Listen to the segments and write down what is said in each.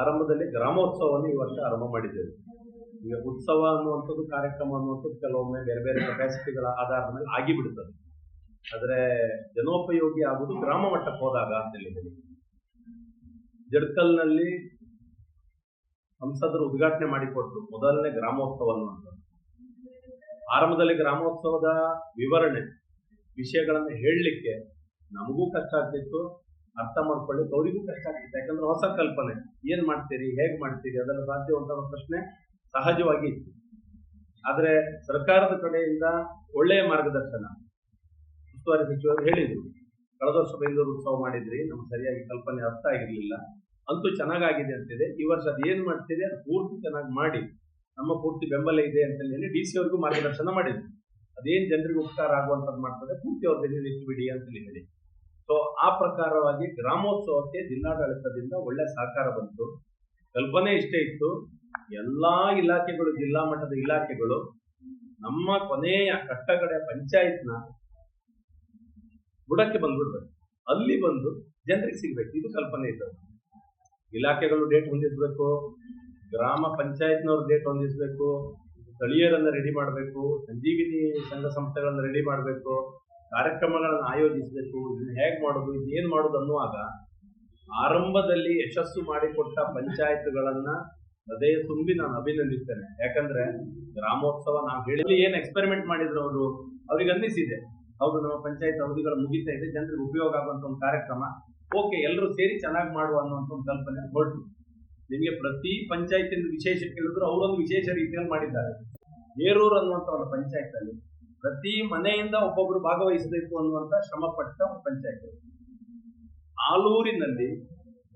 ಆರಂಭದಲ್ಲಿ ಗ್ರಾಮೋತ್ಸವವನ್ನು ಈ ವರ್ಷ ಆರಂಭ ಮಾಡಿದ್ದೇವೆ. ಈಗ ಉತ್ಸವ ಅನ್ನುವಂಥದ್ದು, ಕಾರ್ಯಕ್ರಮ ಅನ್ನುವಂಥದ್ದು ಕೆಲವೊಮ್ಮೆ ಬೇರೆ ಬೇರೆ ಕೆಪಾಸಿಟಿಗಳ ಆಧಾರದ ಮೇಲೆ ಆಗಿಬಿಡುತ್ತದೆ. ಆದರೆ ಜನೋಪಯೋಗಿ ಆಗುವುದು ಗ್ರಾಮ ಮಟ್ಟಕ್ಕೆ ಹೋದಾಗ ಅಂತ ಹೇಳಿದ್ದೀನಿ. ಜಡ್ಕಲ್ನಲ್ಲಿ ಸಂಸದರು ಉದ್ಘಾಟನೆ ಮಾಡಿಕೊಟ್ರು ಮೊದಲನೇ ಗ್ರಾಮೋತ್ಸವ ಅನ್ನುವಂಥದ್ದು. ಆರಂಭದಲ್ಲಿ ಗ್ರಾಮೋತ್ಸವದ ವಿವರಣೆ, ವಿಷಯಗಳನ್ನು ಹೇಳಲಿಕ್ಕೆ ನಮಗೂ ಕಷ್ಟ ಆಗ್ತಿತ್ತು, ಅರ್ಥ ಮಾಡ್ಕೊಳ್ಳಿಕ್ಕೆ ಅವರಿಗೂ ಕಷ್ಟ ಆಗ್ತಿತ್ತು. ಯಾಕಂದ್ರೆ ಹೊಸ ಕಲ್ಪನೆ. ಏನ್ ಮಾಡ್ತೀರಿ, ಹೇಗೆ ಮಾಡ್ತೀರಿ, ಅದೆಲ್ಲ ಸಾಧ್ಯವಂತ ಪ್ರಶ್ನೆ ಸಹಜವಾಗಿ ಇತ್ತು. ಆದರೆ ಸರ್ಕಾರದ ಕಡೆಯಿಂದ ಒಳ್ಳೆಯ ಮಾರ್ಗದರ್ಶನ ಉಸ್ತುವಾರಿ ಸಚಿವರು ಹೇಳಿದ್ರು. ಕಳೆದ ವರ್ಷ ಬೆಂಗಳೂರು ಉತ್ಸವ ಮಾಡಿದ್ರಿ, ನಮ್ಗೆ ಸರಿಯಾಗಿ ಕಲ್ಪನೆ ಅರ್ಥ ಆಗಿರಲಿಲ್ಲ. ಅಂತೂ ಚೆನ್ನಾಗಾಗಿದೆ ಅಂತಿದೆ. ಈ ವರ್ಷ ಅದು ಏನು ಮಾಡ್ತೀರಿ, ಅದು ಪೂರ್ತಿ ಚೆನ್ನಾಗಿ ಮಾಡಿ. ನಮ್ಮ ಪೂರ್ತಿ ಬೆಂಬಲ ಇದೆ ಅಂತ ಹೇಳಿ ಡಿ ಸಿ ಅವ್ರಿಗೂ ಮಾರ್ಗದರ್ಶನ ಮಾಡಿದ್ರು. ಅದೇನು ಜನರಿಗೆ ಉಪಕಾರ ಆಗುವಂಥದ್ದು ಮಾಡ್ತಾರೆ, ಪೂರ್ತಿ ಅವ್ರ ಬೆನ್ನಿಗೆ ಬಿಡಿ ಅಂತ ಹೇಳಿ ಸೊ ಆ ಪ್ರಕಾರವಾಗಿ ಗ್ರಾಮೋತ್ಸವಕ್ಕೆ ಜಿಲ್ಲಾಡಳಿತದಿಂದ ಒಳ್ಳೆ ಸಹಕಾರ ಬಂತು. ಕಲ್ಪನೆ ಇಷ್ಟೇ ಇತ್ತು. ಎಲ್ಲಾ ಇಲಾಖೆಗಳು, ಜಿಲ್ಲಾ ಮಟ್ಟದ ಇಲಾಖೆಗಳು, ನಮ್ಮ ಕೊನೆಯ ಕಟ್ಟಕಡೆ ಪಂಚಾಯತ್ನ ಬುಡಕ್ಕೆ ಬಂದ್ಬಿಡ್ಬೇಕು ಅಲ್ಲಿ ಬಂದು ಜನರಿಗೆ ಸಿಗ್ಬೇಕು. ಇದು ಕಲ್ಪನೆ ಇತ್ತು ಇಲಾಖೆಗಳು ಡೇಟ್ ಹೊಂದಿಸ್ಬೇಕು. ಗ್ರಾಮ ಪಂಚಾಯತ್ನವ್ರು ಡೇಟ್ ಹೊಂದಿಸ್ಬೇಕು, ಸ್ಥಳೀಯರನ್ನ ರೆಡಿ ಮಾಡಬೇಕು, ಸಂಜೀವಿನಿ ಸಂಘ ಸಂಸ್ಥೆಗಳನ್ನ ರೆಡಿ ಮಾಡಬೇಕು, ಕಾರ್ಯಕ್ರಮಗಳನ್ನು ಆಯೋಜಿಸಬೇಕು, ಇದನ್ನ ಹೇಗೆ ಮಾಡೋದು ಇದೇನು ಮಾಡೋದು ಅನ್ನುವಾಗ ಆರಂಭದಲ್ಲಿ ಯಶಸ್ಸು ಮಾಡಿಕೊಟ್ಟ ಪಂಚಾಯತ್ಗಳನ್ನ ಹೃದಯ ತುಂಬಿ ನಾನು ಅಭಿನಂದಿಸ್ತೇನೆ. ಯಾಕಂದ್ರೆ ಗ್ರಾಮೋತ್ಸವ ನಾವು ಹೇಳಿ ಏನ್ ಎಕ್ಸ್ಪೆರಿಮೆಂಟ್ ಮಾಡಿದ್ರು ಅವರು, ಅವ್ರಿಗೆ ಅನ್ನಿಸಿದೆ. ಹೌದು, ನಮ್ಮ ಪಂಚಾಯತ್ ಅವಧಿಗಳು ಮುಗಿತಾ ಇದೆ, ಜನರಿಗೆ ಉಪಯೋಗ ಆಗುವಂತ ಒಂದು ಕಾರ್ಯಕ್ರಮ, ಓಕೆ ಎಲ್ಲರೂ ಸೇರಿ ಚೆನ್ನಾಗಿ ಮಾಡುವ ಅನ್ನುವಂಥ ಒಂದು ಕಲ್ಪನೆ ಹೊರಟು. ನಿಮಗೆ ಪ್ರತಿ ಪಂಚಾಯತಿನ ವಿಶೇಷ ಕೇಳಿದ್ರು ಅವರೊಂದು ವಿಶೇಷ ರೀತಿಯಲ್ಲಿ ಮಾಡಿದ್ದಾರೆ. ಹೇರೂರು ಅನ್ನುವಂಥ ಒಂದು ಪಂಚಾಯತ್ ಅಲ್ಲಿ ಪ್ರತಿ ಮನೆಯಿಂದ ಒಬ್ಬೊಬ್ರು ಭಾಗವಹಿಸಬೇಕು ಅನ್ನುವಂತ ಶ್ರಮ ಪಟ್ಟ ಪಂಚಾಯತ್. ಆಲೂರಿನಲ್ಲಿ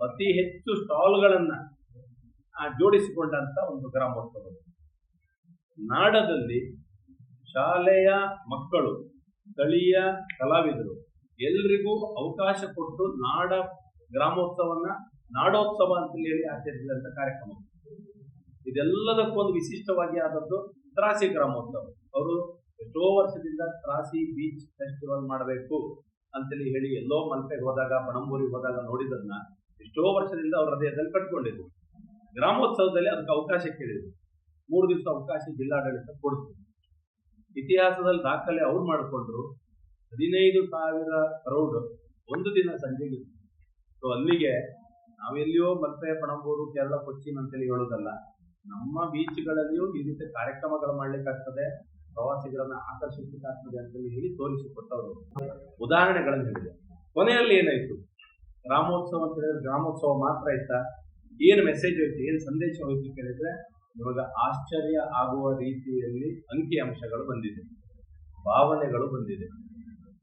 ಅತಿ ಹೆಚ್ಚು ಸ್ಟಾಲ್ಗಳನ್ನ ಜೋಡಿಸಿಕೊಂಡಂತ ಒಂದು ಗ್ರಾಮೋತ್ಸವ. ನಾಡದಲ್ಲಿ ಶಾಲೆಯ ಮಕ್ಕಳು, ಸ್ಥಳೀಯ ಕಲಾವಿದರು ಎಲ್ರಿಗೂ ಅವಕಾಶ ಕೊಟ್ಟು ನಾಡ ಗ್ರಾಮೋತ್ಸವನ್ನ ನಾಡೋತ್ಸವ ಅಂತ ಹೇಳಿ ಆಚರಿಸಿದಂತ ಕಾರ್ಯಕ್ರಮ. ಇದೆಲ್ಲದಕ್ಕೂ ಒಂದು ವಿಶಿಷ್ಟವಾಗಿ ಆದದ್ದು ತ್ರಾಸಿ ಗ್ರಾಮೋತ್ಸವ. ಅವರು ಎಷ್ಟೋ ವರ್ಷದಿಂದ ತ್ರಾಸಿ ಬೀಚ್ ಫೆಸ್ಟಿವಲ್ ಮಾಡಬೇಕು ಅಂತೇಳಿ ಹೇಳಿ ಎಲ್ಲೋ ಮಲ್ಪೆಗೆ ಹೋದಾಗ, ಪಣಂಬೂರಿಗೆ ಹೋದಾಗ ನೋಡಿದ್ದನ್ನ ಎಷ್ಟೋ ವರ್ಷದಿಂದ ಅವ್ರ ಹೃದಯದಲ್ಲಿ ಕಟ್ಕೊಂಡಿದ್ರು. ಗ್ರಾಮೋತ್ಸವದಲ್ಲಿ ಅದಕ್ಕೆ ಅವಕಾಶ ಕೇಳಿದ್ರು. ಮೂರು ದಿವಸ ಅವಕಾಶ ಜಿಲ್ಲಾಡಳಿತ ಕೊಡ್ತು. ಇತಿಹಾಸದಲ್ಲಿ ದಾಖಲೆ ಅವ್ರು ಮಾಡಿಕೊಂಡ್ರು. ಹದಿನೈದು ಸಾವಿರ ಕ್ರೌಡ್ ಒಂದು ದಿನ ಸಂಜೆಗೆ ಸೊ ಅಲ್ಲಿಗೆ ನಾವೆಲ್ಲಿಯೋ ಮಲ್ಪೆ ಪಣಂಬೂರು, ಕೇರಳ, ಕೊಚ್ಚಿನ್ ಅಂತೇಳಿ ಹೇಳೋದಲ್ಲ, ನಮ್ಮ ಬೀಚ್ಗಳಲ್ಲಿಯೂ ಈ ರೀತಿ ಕಾರ್ಯಕ್ರಮಗಳು ಮಾಡ್ಲಿಕ್ಕಾಗ್ತದೆ, ಪ್ರವಾಸಿಗರನ್ನ ಆಕರ್ಷಿಸಲಿಕ್ಕಾಗ್ತದೆ ಅಂತೇಳಿ ಹೇಳಿ ತೋರಿಸಿಕೊಟ್ಟವರು. ಉದಾಹರಣೆಗಳನ್ನು ಹೇಳಿದೆ. ಕೊನೆಯಲ್ಲಿ ಏನಾಯ್ತು? ಗ್ರಾಮೋತ್ಸವ ಅಂತ ಹೇಳಿದ್ರೆ ಗ್ರಾಮೋತ್ಸವ ಮಾತ್ರ ಆಯ್ತಾ? ಏನು ಮೆಸೇಜ್ ಹೋಯ್ತು, ಏನು ಸಂದೇಶ ಹೋಯ್ತು ಕೇಳಿದ್ರೆ, ಇವಾಗ ಆಶ್ಚರ್ಯ ಆಗುವ ರೀತಿಯಲ್ಲಿ ಅಂಕಿ ಅಂಶಗಳು ಬಂದಿದೆ. ಭಾವನೆಗಳು ಬಂದಿದೆ.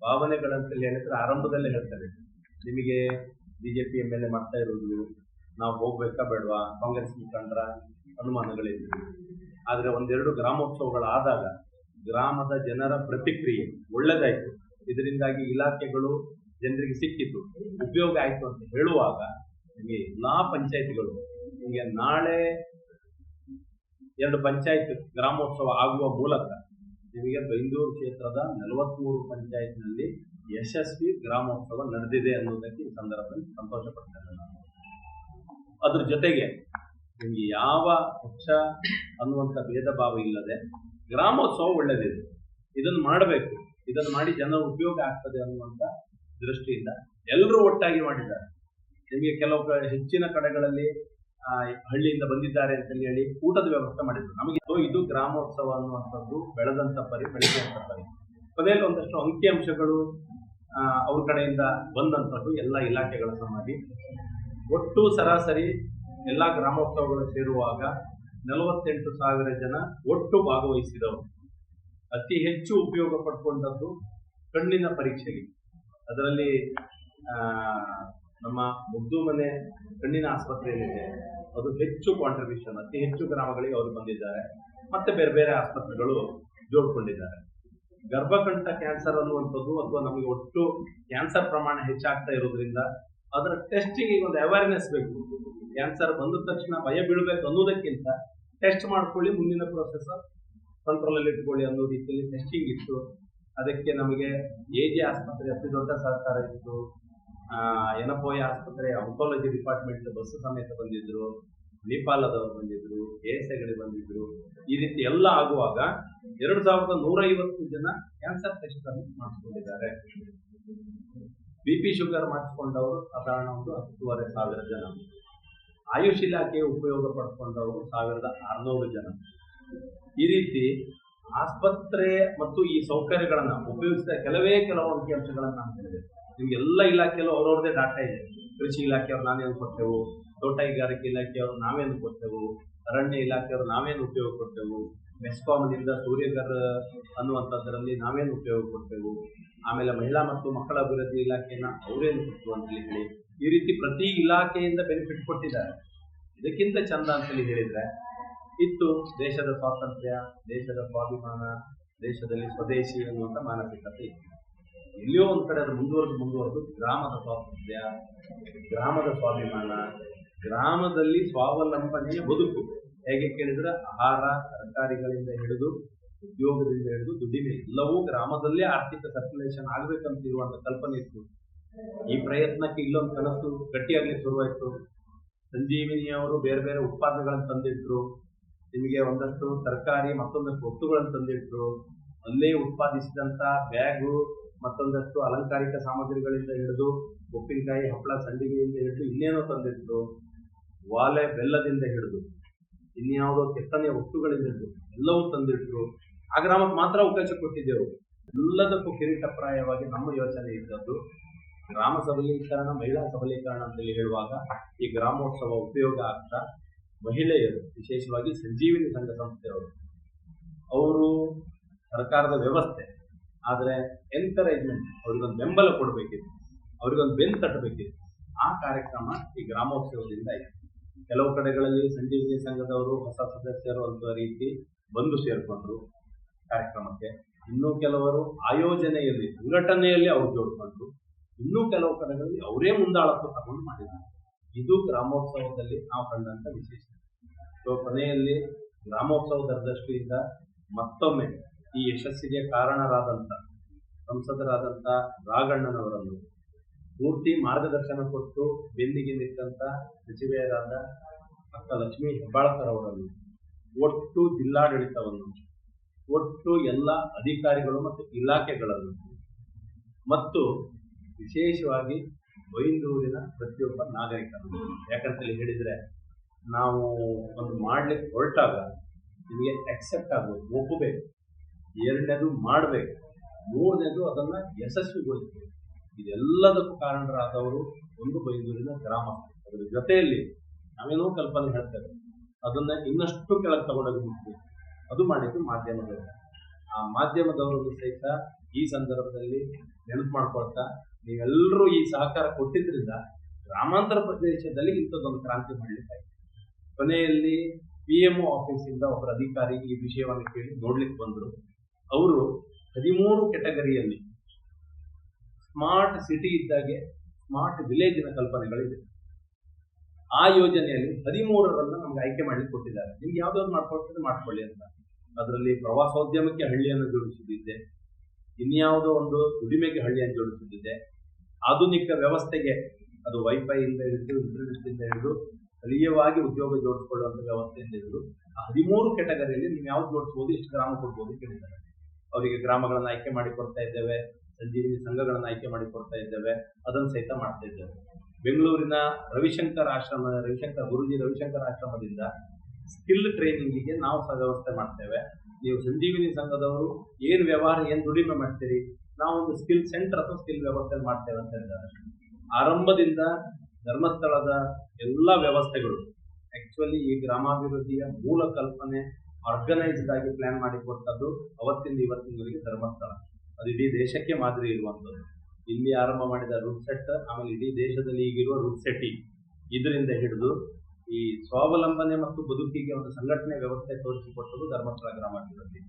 ಭಾವನೆಗಳಂತೇಳಿ ಹೇಳಿದ್ರೆ ಆರಂಭದಲ್ಲೇ ಹೇಳ್ತಾರೆ. ನಿಮಗೆ ಬಿಜೆಪಿ ಎಂ ಎಲ್ ಎ ಮಾಡ್ತಾ ಇರೋದು ನಾವು ಹೋಗ್ಬೇಕಾ ಬೇಡವಾ? ಕಾಂಗ್ರೆಸ್ ಮುಖಂಡರ ಅನುಮಾನಗಳಿದ್ವು ಆದರೆ ಒಂದೆರಡು ಗ್ರಾಮೋತ್ಸವಗಳಾದಾಗ ಗ್ರಾಮದ ಜನರ ಪ್ರತಿಕ್ರಿಯೆ ಒಳ್ಳೆದಾಯಿತು. ಇದರಿಂದಾಗಿ ಇಲಾಖೆಗಳು ಜನರಿಗೆ ಸಿಕ್ಕಿತು. ಉಪಯೋಗ ಆಯಿತು ಅಂತ ಹೇಳುವಾಗ ನಿಮಗೆ ಎಲ್ಲ ಪಂಚಾಯತ್ಗಳು, ನಿಮಗೆ ನಾಳೆ ಎರಡು ಪಂಚಾಯತ್ ಗ್ರಾಮೋತ್ಸವ ಆಗುವ ಮೂಲಕ ನಿಮಗೆ ಬೈಂದೂರು ಕ್ಷೇತ್ರದ ನಲವತ್ಮೂರು ಪಂಚಾಯತ್ನಲ್ಲಿ ಯಶಸ್ವಿ ಗ್ರಾಮೋತ್ಸವ ನಡೆದಿದೆ ಅನ್ನೋದಕ್ಕೆ ಈ ಸಂದರ್ಭದಲ್ಲಿ ಸಂತೋಷ ಪಡ್ತೇನೆ ನಾನು. ಅದ್ರ ಜೊತೆಗೆ ನಿಮಗೆ ಯಾವ ಪಕ್ಷ ಅನ್ನುವಂಥ ಭೇದ ಭಾವ ಇಲ್ಲದೆ ಗ್ರಾಮೋತ್ಸವ ಒಳ್ಳೆದಿದೆ. ಇದನ್ನು ಮಾಡಬೇಕು. ಇದನ್ನು ಮಾಡಿ ಜನರ ಉಪಯೋಗ ಆಗ್ತದೆ ಅನ್ನುವಂಥ ದೃಷ್ಟಿಯಿಂದ ಎಲ್ಲರೂ ಒಟ್ಟಾಗಿ ಮಾಡಿದ್ದಾರೆ. ನಿಮಗೆ ಕೆಲವು ಹೆಚ್ಚಿನ ಕಡೆಗಳಲ್ಲಿ ಹಳ್ಳಿಯಿಂದ ಬಂದಿದ್ದಾರೆ ಅಂತ ಹೇಳಿ ಊಟದ ವ್ಯವಸ್ಥೆ ಮಾಡಿದ್ರು. ನಮಗೆ ಇದು ಗ್ರಾಮೋತ್ಸವ ಅನ್ನುವಂಥದ್ದು ಬೆಳೆದಂಥ ಪರಿ ಬೆಳೆದಂಥ ಪರಿ ಕೊನೆಯಲ್ಲಿ ಒಂದಷ್ಟು ಅಂಕಿಅಂಶಗಳು ಅವ್ರ ಕಡೆಯಿಂದ ಬಂದಂಥದ್ದು ಎಲ್ಲ ಇಲಾಖೆಗಳ ಸಮಾಧಿ. ಒಟ್ಟು ಸರಾಸರಿ ಎಲ್ಲ ಗ್ರಾಮೋತ್ಸವಗಳು ಸೇರುವಾಗ ನಲವತ್ತೆಂಟು ಸಾವಿರ ಜನ ಒಟ್ಟು ಭಾಗವಹಿಸಿದವರು. ಅತಿ ಹೆಚ್ಚು ಉಪಯೋಗ ಪಡ್ಕೊಂಡದ್ದು ಕಣ್ಣಿನ ಪರೀಕ್ಷೆಗೆ. ಅದರಲ್ಲಿ ನಮ್ಮ ಮುದ್ದು ಮನೆ ಕಣ್ಣಿನ ಆಸ್ಪತ್ರೆ ಏನಿದೆ ಅದು ಹೆಚ್ಚು ಕಾಂಟ್ರಿಬ್ಯೂಷನ್ ಅತಿ ಹೆಚ್ಚು ಗ್ರಾಮಗಳಿಗೆ ಅವರು ಬಂದಿದ್ದಾರೆ. ಮತ್ತೆ ಬೇರೆ ಬೇರೆ ಆಸ್ಪತ್ರೆಗಳು ಜೋಡ್ಕೊಂಡಿದ್ದಾರೆ. ಗರ್ಭಕಂಠ ಕ್ಯಾನ್ಸರ್ ಅನ್ನುವಂಥದ್ದು ಅಥವಾ ನಮಗೆ ಒಟ್ಟು ಕ್ಯಾನ್ಸರ್ ಪ್ರಮಾಣ ಹೆಚ್ಚಾಗ್ತಾ ಇರೋದ್ರಿಂದ ಅದರ ಟೆಸ್ಟಿಂಗ್ ಒಂದು ಅವೇರ್ನೆಸ್ ಬೇಕು. ಕ್ಯಾನ್ಸರ್ ಬಂದ ತಕ್ಷಣ ಭಯ ಬೀಳ್ಬೇಕು ಅನ್ನೋದಕ್ಕಿಂತ ಟೆಸ್ಟ್ ಮಾಡ್ಕೊಳ್ಳಿ, ಮುಂದಿನ ಪ್ರೊಸೆಸ್ ಕಂಟ್ರೋಲ್ ಅಲ್ಲಿ ಇಟ್ಕೊಳ್ಳಿ ಅನ್ನೋ ರೀತಿಯಲ್ಲಿ ಟೆಸ್ಟಿಂಗ್ ಇತ್ತು ಅದಕ್ಕೆ ನಮಗೆ ಎ ಜೆ ಆಸ್ಪತ್ರೆ, ಅತಿ ದೊಡ್ಡ ಸಹಕಾರ ಇತ್ತು. ಎನಪೋಯ ಆಸ್ಪತ್ರೆ ಆಂಕಾಲಜಿ ಡಿಪಾರ್ಟ್ಮೆಂಟ್ ಬಸ್ ಸಮೇತ ಬಂದಿದ್ರು. ನೇಪಾಳದವರು ಬಂದಿದ್ರು ಎಸ್ ಬಂದಿದ್ರು, ಈ ರೀತಿ ಎಲ್ಲ ಆಗುವಾಗ ಎರಡು ಸಾವಿರದ ನೂರ ಐವತ್ತು ಜನ ಕ್ಯಾನ್ಸರ್ ಟೆಸ್ಟ್ ಅನ್ನು ಮಾಡಿಸ್ಕೊಂಡಿದ್ದಾರೆ. ಬಿ ಪಿ ಶುಗರ್ ಮಾಡಿಸ್ಕೊಂಡವರು ಸಾಧಾರಣ ಒಂದು ಹತ್ತೂವರೆ ಸಾವಿರ ಜನ. ಆಯುಷ್ ಇಲಾಖೆ ಉಪಯೋಗ ಪಡ್ಕೊಂಡವರು ಸಾವಿರದ ಆರುನೂರು ಜನ. ಈ ರೀತಿ ಆಸ್ಪತ್ರೆ ಮತ್ತು ಈ ಸೌಕರ್ಯಗಳನ್ನು ಉಪಯೋಗಿಸಿದ ಕೆಲವೇ ಕೆಲವು ಅಂಕಿಅಂಶಗಳನ್ನ ನಾನು ಹೇಳಿದೆ. ನಿಮ್ಗೆ ಎಲ್ಲ ಇಲಾಖೆಯಲ್ಲೂ ಅವ್ರವ್ರದೇ ಡಾಟಾ ಇದೆ. ಕೃಷಿ ಇಲಾಖೆಯವ್ರು ನಾನೇನು ಕೊಟ್ಟೆವು? ತೋಟಗಾರಿಕೆ ಇಲಾಖೆಯವರು ನಾವೇನು ಕೊಟ್ಟೆವು? ಅರಣ್ಯ ಇಲಾಖೆಯವರು ನಾವೇನು ಉಪಯೋಗ ಕೊಟ್ಟೆವು? ಮೆಸ್ಕಾಮ್ನಿಂದ ಸೂರ್ಯಕರ್ ಅನ್ನುವಂಥದ್ರಲ್ಲಿ ನಾವೇನು ಉಪಯೋಗ ಕೊಟ್ಟೆವು? ಆಮೇಲೆ ಮಹಿಳಾ ಮತ್ತು ಮಕ್ಕಳ ಅಭಿವೃದ್ಧಿ ಇಲಾಖೆಯನ್ನು ಅವರೇನು ಕೊಟ್ಟರು ಅಂತ ಹೇಳಿ ಈ ರೀತಿ ಪ್ರತಿ ಇಲಾಖೆಯಿಂದ ಬೆನಿಫಿಟ್ ಕೊಟ್ಟಿದ್ದಾರೆ. ಇದಕ್ಕಿಂತ ಚಂದ ಅಂತೇಳಿ ಹೇಳಿದ್ರೆ, ಇತ್ತು ದೇಶದ ಸ್ವಾತಂತ್ರ್ಯ, ದೇಶದ ಸ್ವಾಭಿಮಾನ, ದೇಶದಲ್ಲಿ ಸ್ವದೇಶಿ ಅನ್ನುವಂಥ ಮಾನಸಿಕತೆ ಇತ್ತು. ಎಲ್ಲಿಯೋ ಒಂದು ಕಡೆ ಅದು ಮುಂದುವರೆದು ಮುಂದುವರೆದು ಗ್ರಾಮದ ಸ್ವಾತಂತ್ರ್ಯ, ಗ್ರಾಮದ ಸ್ವಾಭಿಮಾನ ಗ್ರಾಮದಲ್ಲಿ ಸ್ವಾವಲಂಬನೆಯ ಬದುಕು. ಹೇಗೆ ಕೇಳಿದ್ರೆ ಆಹಾರ, ತರಕಾರಿಗಳಿಂದ ಹಿಡಿದು, ಉದ್ಯೋಗದಿಂದ ಹಿಡಿದು ದುಡಿಮೆ ಎಲ್ಲವೂ ಗ್ರಾಮದಲ್ಲೇ ಆರ್ಥಿಕ ಸರ್ಕ್ಯುಲೇಷನ್ ಆಗ್ಬೇಕಂತ ಇರುವಂತ ಕಲ್ಪನೆ ಇತ್ತು. ಈ ಪ್ರಯತ್ನಕ್ಕೆ ಇಲ್ಲೊಂದು ಕನಸು ಗಟ್ಟಿಯಾಗ್ಲಿ ಶುರುವಾಯಿತು. ಸಂಜೀವಿನಿ ಅವರು ಬೇರೆ ಬೇರೆ ಉತ್ಪಾದನೆಗಳನ್ನು ತಂದಿಟ್ರು. ನಿಮಗೆ ಒಂದಷ್ಟು ತರಕಾರಿ, ಮತ್ತೊಂದಷ್ಟು ವಸ್ತುಗಳನ್ನು ತಂದಿಟ್ರು. ಅಲ್ಲೇ ಉತ್ಪಾದಿಸಿದಂತ ಬ್ಯಾಗು, ಮತ್ತೊಂದಷ್ಟು ಅಲಂಕಾರಿಕ ಸಾಮಗ್ರಿಗಳಿಂದ ಹಿಡಿದು, ಉಪ್ಪಿನಕಾಯಿ, ಹಪ್ಪಳ, ಸಂಡಿಗೆಯಿಂದ ಹಿಡಿದು ಇನ್ನೇನೋ ತಂದಿಟ್ರು. ವಾಲೆ ಬೆಲ್ಲದಿಂದ ಹಿಡಿದು, ಇನ್ಯಾವುದೋ ಕೆತ್ತನೆಯ ವಸ್ತುಗಳಿಂದ ಎಲ್ಲವೂ ತಂದಿಟ್ರು. ಆ ಗ್ರಾಮಕ್ಕೆ ಮಾತ್ರ ಅವಕಾಶ ಕೊಟ್ಟಿದ್ದೆವು. ಎಲ್ಲದಕ್ಕೂ ಕಿರೀಟಪ್ರಾಯವಾಗಿ ನಮ್ಮ ಯೋಚನೆ ಇದ್ದದ್ದು. ಗ್ರಾಮ ಸಬಲೀಕರಣ, ಮಹಿಳಾ ಸಬಲೀಕರಣ ಅಂತೇಳಿ ಹೇಳುವಾಗ ಈ ಗ್ರಾಮೋತ್ಸವ ಉಪಯೋಗ ಆಗ್ತಾ ಮಹಿಳೆಯರು, ವಿಶೇಷವಾಗಿ ಸಂಜೀವಿನಿ ಸಂಘ ಸಂಸ್ಥೆಯವರು, ಅವರು ಸರ್ಕಾರದ ವ್ಯವಸ್ಥೆ, ಆದರೆ ಎನ್ಕರೇಜ್ಮೆಂಟ್ ಅವ್ರಿಗೊಂದು ಬೆಂಬಲ ಕೊಡಬೇಕಿತ್ತು, ಅವ್ರಿಗೊಂದು ಬೆನ್ ತಟ್ಟಬೇಕಿತ್ತು. ಆ ಕಾರ್ಯಕ್ರಮ ಈ ಗ್ರಾಮೋತ್ಸವದಿಂದ ಆಯಿತು. ಕೆಲವು ಕಡೆಗಳಲ್ಲಿ ಸಂಜೀವಿನಿ ಸಂಘದವರು ಹೊಸ ಸದಸ್ಯರು ಅಂತ ರೀತಿ ಬಂದು ಸೇರ್ಕೊಂಡ್ರು ಕಾರ್ಯಕ್ರಮಕ್ಕೆ. ಇನ್ನೂ ಕೆಲವರು ಆಯೋಜನೆಯಲ್ಲಿ, ಸಂಘಟನೆಯಲ್ಲಿ ಅವ್ರು ಜೋಡ್ಕೊಂಡ್ರು. ಇನ್ನೂ ಕೆಲವು ಕಡೆಗಳಲ್ಲಿ ಅವರೇ ಮುಂದಾಳತ್ವ ತಗೊಂಡು ಮಾಡಿದ್ದಾರೆ. ಇದು ಗ್ರಾಮೋತ್ಸವದಲ್ಲಿ ನಾವು ಕಂಡಂತ ವಿಶೇಷ. ಸೊ, ಕೊನೆಯಲ್ಲಿ ಗ್ರಾಮೋತ್ಸವದ ದೃಷ್ಟಿಯಿಂದ ಮತ್ತೊಮ್ಮೆ ಈ ಯಶಸ್ಸಿಗೆ ಕಾರಣರಾದಂಥ ಸಂಸದರಾದಂಥ ರಾಘಣ್ಣನವರನ್ನು ಪೂರ್ತಿ ಮಾರ್ಗದರ್ಶನ ಕೊಟ್ಟು ಬೆನ್ನಿಗೆ ನಿಂತ ಸಚಿವೆಯರಾದ ಅಕ್ಕ ಲಕ್ಷ್ಮೀ ಹೆಬ್ಬಾಳ್ಕರ್ ಅವರನ್ನು ಒಟ್ಟು ಜಿಲ್ಲಾಡಳಿತವನ್ನು, ಒಟ್ಟು ಎಲ್ಲ ಅಧಿಕಾರಿಗಳು ಮತ್ತು ಇಲಾಖೆಗಳನ್ನು ಮತ್ತು ವಿಶೇಷವಾಗಿ ಬೈಂದೂರಿನ ಪ್ರತಿಯೊಬ್ಬ ನಾಗರಿಕರನ್ನು. ಯಾಕಂತೇಳಿ ಹೇಳಿದ್ರೆ ನಾವು ಒಂದು ಮಾಡ್ಲಿಕ್ಕೆ ಹೊರಟಾಗ ನಿಮಗೆ ಅಕ್ಸೆಪ್ಟ್ ಆಗಬೇಕು ಒಪ್ಪಬೇಕು. ಎರಡನೇದು ಮಾಡಬೇಕು. ಮೂರನೇದು ಅದನ್ನ ಯಶಸ್ವಿಗೊಳಿಸಬೇಕು. ಇದೆಲ್ಲದಕ್ಕೂ ಕಾರಣರಾದವರು ಒಂದು ಬೈಂದೂರಿನ ಗ್ರಾಮಸ್ಥರು. ಅದರ ಜೊತೆಯಲ್ಲಿ ನಾವೇನೋ ಕಲ್ಪನೆ ಹೇಳ್ತೇವೆ. ಅದನ್ನ ಇನ್ನಷ್ಟು ಕೆಳಗೆ ತಗೊಂಡೋಗಿ ಅದು ಮಾಡಿದ್ದು ಮಾಧ್ಯಮದವರು. ಆ ಮಾಧ್ಯಮದವರು ಸಹಿತ ಈ ಸಂದರ್ಭದಲ್ಲಿ ನೆನಪು ಮಾಡ್ಕೊಳ್ತಾ, ನೀವೆಲ್ಲರೂ ಈ ಸಹಕಾರ ಕೊಟ್ಟಿದ್ರಿಂದ ಗ್ರಾಮಾಂತರ ಪ್ರದೇಶದಲ್ಲಿ ಇಂಥದ್ದೊಂದು ಕ್ರಾಂತಿ ಮಾಡಲಿಕ್ಕೆ ಕೊನೆಯಲ್ಲಿ ಪಿ ಎಂ ಆಫೀಸಿಂದ ಒಬ್ಬರ ಅಧಿಕಾರಿ ಈ ವಿಷಯವನ್ನು ಕೇಳಿ ನೋಡ್ಲಿಕ್ಕೆ ಬಂದರು. ಅವರು ಹದಿಮೂರು ಕೆಟಗರಿಯಲ್ಲಿ ಸ್ಮಾರ್ಟ್ ಸಿಟಿ ಇದ್ದಾಗೆ ಸ್ಮಾರ್ಟ್ ವಿಲೇಜಿನ ಕಲ್ಪನೆಗಳಿದೆ. ಆ ಯೋಜನೆಯಲ್ಲಿ ಹದಿಮೂರರನ್ನು ನಮ್ಗೆ ಆಯ್ಕೆ ಮಾಡ್ಲಿಕ್ಕೆ ಕೊಟ್ಟಿದ್ದಾರೆ. ನಿಮ್ಗೆ ಯಾವ್ದಾದ್ರು ಮಾಡ್ಕೊಳ್ತದೆ ಮಾಡ್ಕೊಳ್ಳಿ ಅಂತ. ಅದರಲ್ಲಿ ಪ್ರವಾಸೋದ್ಯಮಕ್ಕೆ ಹಳ್ಳಿಯನ್ನು ಜೋಡಿಸುತ್ತಿದ್ದೆ ಇನ್ಯಾವುದೋ ಒಂದು ದುಡಿಮೆಗೆ ಹಳ್ಳಿಯನ್ನು ಜೋಡಿಸುತ್ತಿದ್ದೆ ಆಧುನಿಕ ವ್ಯವಸ್ಥೆಗೆ ಅದು ವೈಫೈ ಇಂದ ಹಿಡಿದು ಇಂಟರ್ನೆಟ್ ಇಂದ ಹಿಡಿದು ಸ್ಥಳೀಯವಾಗಿ ಉದ್ಯೋಗ ಜೋಡಿಸಿಕೊಳ್ಳುವಂತ ವ್ಯವಸ್ಥೆಯಿಂದ ಹಿಡಿದು ಹದಿಮೂರು ಕೆಟಗರಿಯಲ್ಲಿ ನೀವು ಯಾವ್ದು ಜೋಡಿಸ್ಬೋದು ಎಷ್ಟು ಗ್ರಾಮ ಕೊಡ್ಬೋದು ಕೇಳಿದ್ದಾರೆ ಅವರಿಗೆ ಗ್ರಾಮಗಳನ್ನ ಆಯ್ಕೆ ಮಾಡಿ ಕೊಡ್ತಾ ಇದ್ದೇವೆ. ಸಂಜೀವಿನಿ ಸಂಘಗಳನ್ನು ಆಯ್ಕೆ ಮಾಡಿ ಕೊಡ್ತಾ ಇದ್ದೇವೆ. ಅದನ್ನು ಸಹಿತ ಮಾಡ್ತಾ ಇದ್ದೇವೆ. ಬೆಂಗಳೂರಿನ ರವಿಶಂಕರ್ ಆಶ್ರಮ, ರವಿಶಂಕರ್ ಗುರುಜಿ ರವಿಶಂಕರ್ ಆಶ್ರಮದಿಂದ ಸ್ಕಿಲ್ ಟ್ರೈನಿಂಗಿಗೆ ನಾವು ಸಹ ವ್ಯವಸ್ಥೆ ಮಾಡ್ತೇವೆ. ನೀವು ಸಂಜೀವಿನಿ ಸಂಘದವರು ಏನು ವ್ಯವಹಾರ, ಏನು ದುಡಿಮೆ ಮಾಡ್ತೀರಿ, ನಾವು ಒಂದು ಸ್ಕಿಲ್ ಸೆಂಟರ್ ಅಥವಾ ಸ್ಕಿಲ್ ವ್ಯವಸ್ಥೆ ಮಾಡ್ತೇವೆ ಅಂತ ಹೇಳಿದ್ದಾರೆ. ಆರಂಭದಿಂದ ಧರ್ಮಸ್ಥಳದ ಎಲ್ಲ ವ್ಯವಸ್ಥೆಗಳು ಆಕ್ಚುಲಿ ಈ ಗ್ರಾಮಾಭಿವೃದ್ಧಿಯ ಮೂಲ ಕಲ್ಪನೆ ಆರ್ಗನೈಸ್ಡ್ ಆಗಿ ಪ್ಲಾನ್ ಮಾಡಿಕೊಟ್ಟದ್ದು ಅವತ್ತಿಂದ ಇವತ್ತಿನವರೆಗೆ ಧರ್ಮಸ್ಥಳ. ಅದು ಇಡೀ ದೇಶಕ್ಕೆ ಮಾದರಿ ಇರುವಂಥದ್ದು. ಇಲ್ಲಿ ಆರಂಭ ಮಾಡಿದ ರೂಟ್ ಸೆಟ್ ಆಮೇಲೆ ಇಡೀ ದೇಶದಲ್ಲಿ ಈಗಿರುವ ರೂಟ್ ಸೆಟ್ಟಿ ಇದರಿಂದ ಹಿಡಿದು ಈ ಸ್ವಾವಲಂಬನೆ ಮತ್ತು ಬದುಕಿಗೆ ಒಂದು ಸಂಘಟನೆ ವ್ಯವಸ್ಥೆ ತೋರಿಸಿಕೊಟ್ಟರು ಧರ್ಮಸ್ಥಳ ಗ್ರಾಮಾಭಿವೃದ್ಧಿ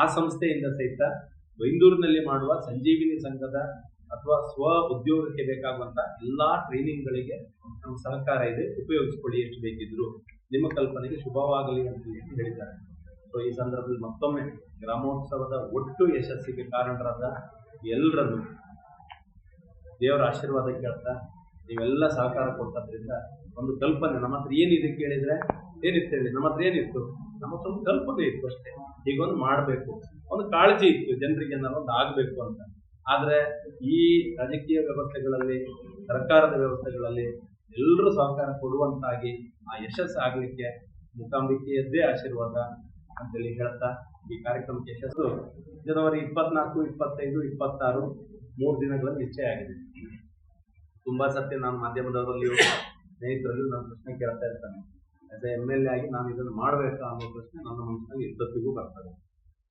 ಆ ಸಂಸ್ಥೆಯಿಂದ ಸಹಿತ ಬೈಂದೂರಿನಲ್ಲಿ ಮಾಡುವ ಸಂಜೀವಿನಿ ಸಂಘದ ಅಥವಾ ಸ್ವ ಉದ್ಯೋಗಕ್ಕೆ ಬೇಕಾಗುವಂತ ಎಲ್ಲಾ ಟ್ರೈನಿಂಗ್ಗಳಿಗೆ ನಮ್ಮ ಸಹಕಾರ ಇದೆ. ಉಪಯೋಗಿಸಿಕೊಳ್ಳಿ ಎಷ್ಟು ಬೇಕಿದ್ರು. ನಿಮ್ಮ ಕಲ್ಪನೆಗೆ ಶುಭವಾಗಲಿ ಅಂತ ಹೇಳಿ ಹೇಳಿದ್ದಾರೆ. ಸೊ ಈ ಸಂದರ್ಭದಲ್ಲಿ ಮತ್ತೊಮ್ಮೆ ಗ್ರಾಮೋತ್ಸವದ ಒಟ್ಟು ಯಶಸ್ಸಿಗೆ ಕಾರಣರಾದ ಎಲ್ಲರನ್ನು ದೇವರ ಆಶೀರ್ವಾದ ಕೇಳ್ತಾ ನೀವೆಲ್ಲ ಸಹಕಾರ ಕೊಟ್ಟದ್ರಿಂದ ಒಂದು ಕಲ್ಪನೆ, ನಮ್ಮ ಹತ್ರ ಏನಿದೆ ಕೇಳಿದ್ರೆ ಏನಿತ್ತು ಹೇಳಿ, ನಮ್ಮ ಹತ್ರ ಏನಿತ್ತು? ನಮ್ಮ ಹತ್ರ ಒಂದು ಕಲ್ಪನೆ ಇತ್ತು ಅಷ್ಟೇ. ಈಗ ಒಂದು ಮಾಡಬೇಕು. ಒಂದು ಕಾಳಜಿ ಇತ್ತು ಜನರಿಗೆ ನಾವು ಒಂದು ಆಗಬೇಕು ಅಂತ. ಆದರೆ ಈ ರಾಜಕೀಯ ವ್ಯವಸ್ಥೆಗಳಲ್ಲಿ, ಸರ್ಕಾರದ ವ್ಯವಸ್ಥೆಗಳಲ್ಲಿ ಎಲ್ಲರೂ ಸಹಕಾರ ಕೊಡುವಂತಾಗಿ ಆ ಯಶಸ್ಸು ಆಗಲಿಕ್ಕೆ ಮೂಕಾಂಬಿಕೆಯದ್ದೇ ಆಶೀರ್ವಾದ ಅಂತೇಳಿ ಹೇಳ್ತಾ ಈ ಕಾರ್ಯಕ್ರಮಕ್ಕೆ ಯಶಸ್ಸು. ಜನವರಿ ಇಪ್ಪತ್ನಾಲ್ಕು, ಇಪ್ಪತ್ತೈದು, ಇಪ್ಪತ್ತಾರು ಮೂರು ದಿನಗಳಲ್ಲಿ ನಿಶ್ಚಯ ಆಗಿದೆ. ತುಂಬಾ ಸತ್ಯ ನಾನು ಮಾಧ್ಯಮದವರಲ್ಲಿಯೂ ಸ್ನೇಹಿತರಲ್ಲಿಯೂ ನಾನು ಪ್ರಶ್ನೆ ಕೇಳ್ತಾ ಇರ್ತಾನೆ. ಆಸ್ ಎಂ ಎಲ್ ಎ ಆಗಿ ನಾನು ಇದನ್ನು ಮಾಡಬೇಕಾ ಅನ್ನೋ ಪ್ರಶ್ನೆ ನನ್ನ ಮನಸ್ಸಿನಲ್ಲಿ ಇದ್ದತ್ತಿಗೂ ಬರ್ತದೆ.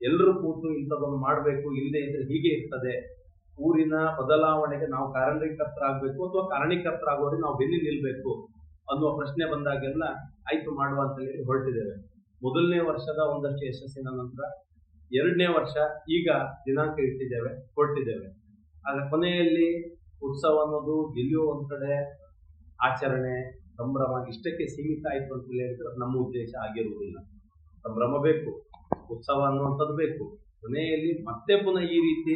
ಎಲ್ಲರೂ ಕೂತು ಇಂಥದ್ದನ್ನು ಮಾಡಬೇಕು, ಇಲ್ಲದೆ ಇದ್ರೆ ಹೀಗೆ ಇರ್ತದೆ. ಊರಿನ ಬದಲಾವಣೆಗೆ ನಾವು ಕಾರಣೀಕರ್ತರಾಗಬೇಕು ಅಥವಾ ಕಾರಣೀಕರ್ತರಾಗೋರಿಗೆ ನಾವು ಬೆನ್ನಿ ನಿಲ್ಬೇಕು ಅನ್ನುವ ಪ್ರಶ್ನೆ ಬಂದಾಗೆಲ್ಲ ಆಯ್ತು ಮಾಡುವ ಅಂತ ಹೇಳಿ ಹೊರಟಿದ್ದೇವೆ. ಮೊದಲನೇ ವರ್ಷದ ಒಂದಷ್ಟು ಯಶಸ್ಸಿನ ನಂತರ ಎರಡನೇ ವರ್ಷ ಈಗ ದಿನಾಂಕ ಇಟ್ಟಿದ್ದೇವೆ, ಕೊಟ್ಟಿದ್ದೇವೆ. ಆದರೆ ಕೊನೆಯಲ್ಲಿ ಉತ್ಸವ ಅನ್ನೋದು ಗೆಲ್ಲುವ ಒಂದು ಕಡೆ ಆಚರಣೆ, ಸಂಭ್ರಮ ಇಷ್ಟಕ್ಕೆ ಸೀಮಿತ ಆಯಿತು ಅಂತ ಹೇಳಿದ್ರೆ ನಮ್ಮ ಉದ್ದೇಶ ಆಗಿರುವುದಿಲ್ಲ. ಸಂಭ್ರಮ ಬೇಕು, ಉತ್ಸವ ಅನ್ನುವಂಥದ್ದು ಬೇಕು. ಕೊನೆಯಲ್ಲಿ ಮತ್ತೆ ಪುನಃ ಈ ರೀತಿ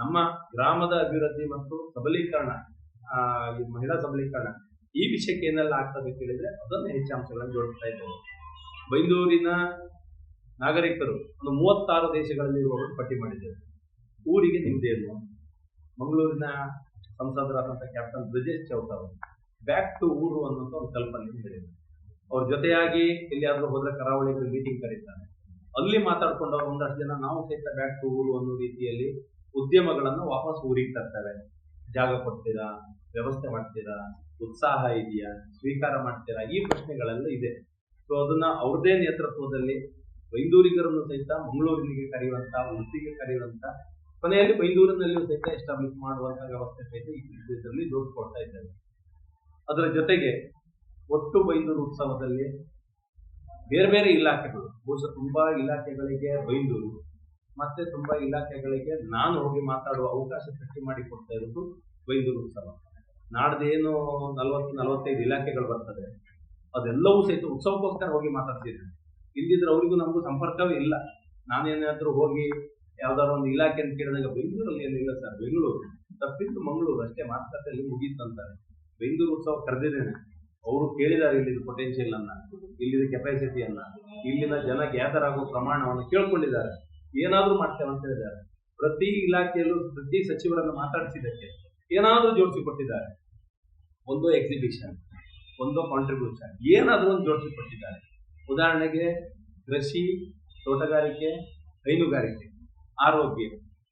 ನಮ್ಮ ಗ್ರಾಮದ ಅಭಿವೃದ್ಧಿ ಮತ್ತು ಸಬಲೀಕರಣ ಮಹಿಳಾ ಸಬಲೀಕರಣ ಈ ವಿಷಯಕ್ಕೆ ಏನೆಲ್ಲ ಆಗ್ತದೆ ಕೇಳಿದ್ರೆ ಅದನ್ನು ಹೆಚ್ಚಾಂಶಗಳನ್ನು ಜೋಡಿಸ್ತಾ ಇದ್ದೇವೆ. ಬೈಂದೂರಿನ ನಾಗರಿಕರು ಒಂದು ಮೂವತ್ತಾರು ದೇಶಗಳಲ್ಲಿ ಇರುವವರು ಪಟ್ಟಿ ಮಾಡಿದ್ದೇವೆ ಊರಿಗೆ ನಿಮ್ದೇನು ಮಂಗಳೂರಿನ ಸಂಸದರಾದಂಥ ಕ್ಯಾಪ್ಟನ್ ಬ್ರಿಜೇಶ್ ಚೌಟ್ ಅವರು, ಬ್ಯಾಕ್ ಟು ಊರು ಅನ್ನೋಂಥ ಒಂದು ಕಲ್ಪನೆ ಹೇಳಿದ್ರು ಅವ್ರ ಜೊತೆಯಾಗಿ ಎಲ್ಲಿಯಾದ್ರೂ ಹೋದ್ರೆ ಕರಾವಳಿ ಮೀಟಿಂಗ್ ಕರೀತಾರೆ. ಅಲ್ಲಿ ಮಾತಾಡ್ಕೊಂಡವ್ರು ಒಂದಷ್ಟು ಜನ ನಾವು ಸಹಿತ ಬ್ಯಾಕ್ ಟು ಊರು ಅನ್ನೋ ರೀತಿಯಲ್ಲಿ ಉದ್ಯಮಗಳನ್ನು ವಾಪಸ್ ಊರಿಗೆ ತರ್ತೇವೆ. ಜಾಗ ಕೊಡ್ತೀರಾ? ವ್ಯವಸ್ಥೆ ಮಾಡ್ತೀರಾ? ಉತ್ಸಾಹ ಇದೆಯಾ? ಸ್ವೀಕಾರ ಮಾಡ್ತೀರಾ? ಈ ಪ್ರಶ್ನೆಗಳೆಲ್ಲ ಇದೆ. ಸೊ ಅದನ್ನ ಅವ್ರದೇ ನೇತೃತ್ವದಲ್ಲಿ ಬೈಂದೂರಿಗರನ್ನು ಸಹಿತ ಮಂಗಳೂರಿನಿಗೆ ಕರೆಯುವಂತ, ಉಡುಪಿಗೆ ಕರೆಯುವಂತ, ಕೊನೆಯಲ್ಲಿ ಬೈಂದೂರಿನಲ್ಲಿಯೂ ಸಹಿತ ಎಸ್ಟಾಬ್ಲಿಷ್ ಮಾಡುವಂತ ವ್ಯವಸ್ಥೆ ಸಹಿತ ಈ ಇದರಲ್ಲಿ ಜೋಡಿಸ್ಕೊಡ್ತಾ ಇದ್ದೇವೆ ಅದರ ಜೊತೆಗೆ ಒಟ್ಟು ಬೈಂದೂರು ಉತ್ಸವದಲ್ಲಿ ಬೇರೆ ಬೇರೆ ಇಲಾಖೆಗಳು, ಬಹುಶಃ ತುಂಬಾ ಇಲಾಖೆಗಳಿಗೆ ಬೈಂದೂರು ಮತ್ತೆ ತುಂಬಾ ಇಲಾಖೆಗಳಿಗೆ ನಾನು ಹೋಗಿ ಮಾತಾಡುವ ಅವಕಾಶ ಸೃಷ್ಟಿ ಮಾಡಿ ಕೊಡ್ತಾ ಇರೋದು ಬೈಂದೂರು ಉತ್ಸವ. ನಾಡ್ದೇನು ನಲ್ವತ್ತು, ನಲವತ್ತೈದು ಇಲಾಖೆಗಳು ಬರ್ತದೆ. ಅದೆಲ್ಲವೂ ಸಹಿತ ಉತ್ಸವಕ್ಕೋಸ್ಕರ ಹೋಗಿ ಮಾತಾಡ್ತಿದ್ದೆ ಇಲ್ಲಿದ್ರೆ ಅವರಿಗೂ ನಮಗೂ ಸಂಪರ್ಕವೇ ಇಲ್ಲ. ನಾನೇನಾದರೂ ಹೋಗಿ ಯಾವ್ದಾದ್ರು ಒಂದು ಇಲಾಖೆ ಅಂತ ಕೇಳಿದಾಗ ಬೆಂಗಳೂರಲ್ಲಿ ಏನಿಲ್ಲ ಸರ್, ಬೆಂಗಳೂರು. ತಪ್ಪಿದ್ದು ಮಂಗಳೂರು ಅಷ್ಟೇ, ಮಾತುಕತೆಯಲ್ಲಿ ಮುಗೀತಂತಾರೆ ಬೆಂಗಳೂರು ಉತ್ಸವ ಕರೆದಿದ್ದೇನೆ. ಅವರು ಕೇಳಿದ್ದಾರೆ ಇಲ್ಲಿನ ಪೊಟೆನ್ಷಿಯಲ್ ಅನ್ನ ಇಲ್ಲಿನ ಕೆಪಾಸಿಟಿಯನ್ನ ಇಲ್ಲಿನ ಜನ ಗ್ಯಾದರ್ ಆಗೋ ಪ್ರಮಾಣವನ್ನು ಕೇಳ್ಕೊಂಡಿದ್ದಾರೆ. ಏನಾದ್ರೂ ಮಾಡ್ತೇವೆ ಅಂತ ಹೇಳಿದ್ದಾರೆ. ಪ್ರತಿ ಇಲಾಖೆಯಲ್ಲೂ ಪ್ರತಿ ಸಚಿವರನ್ನು ಮಾತಾಡಿಸಿದ್ದಕ್ಕೆ ಏನಾದ್ರೂ ಜೋಡಿಸಿಕೊಟ್ಟಿದ್ದಾರೆ ಒಂದು ಎಕ್ಸಿಬಿಷನ್ ಒಂದು ಕಾಂಟ್ರಿಬ್ಯೂಷನ್ ಏನಾದರೂ ಒಂದು ಜೋಡಿಸಿಕೊಟ್ಟಿದ್ದಾರೆ? ಉದಾಹರಣೆಗೆ ಕೃಷಿ, ತೋಟಗಾರಿಕೆ, ಹೈನುಗಾರಿಕೆ, ಆರೋಗ್ಯ,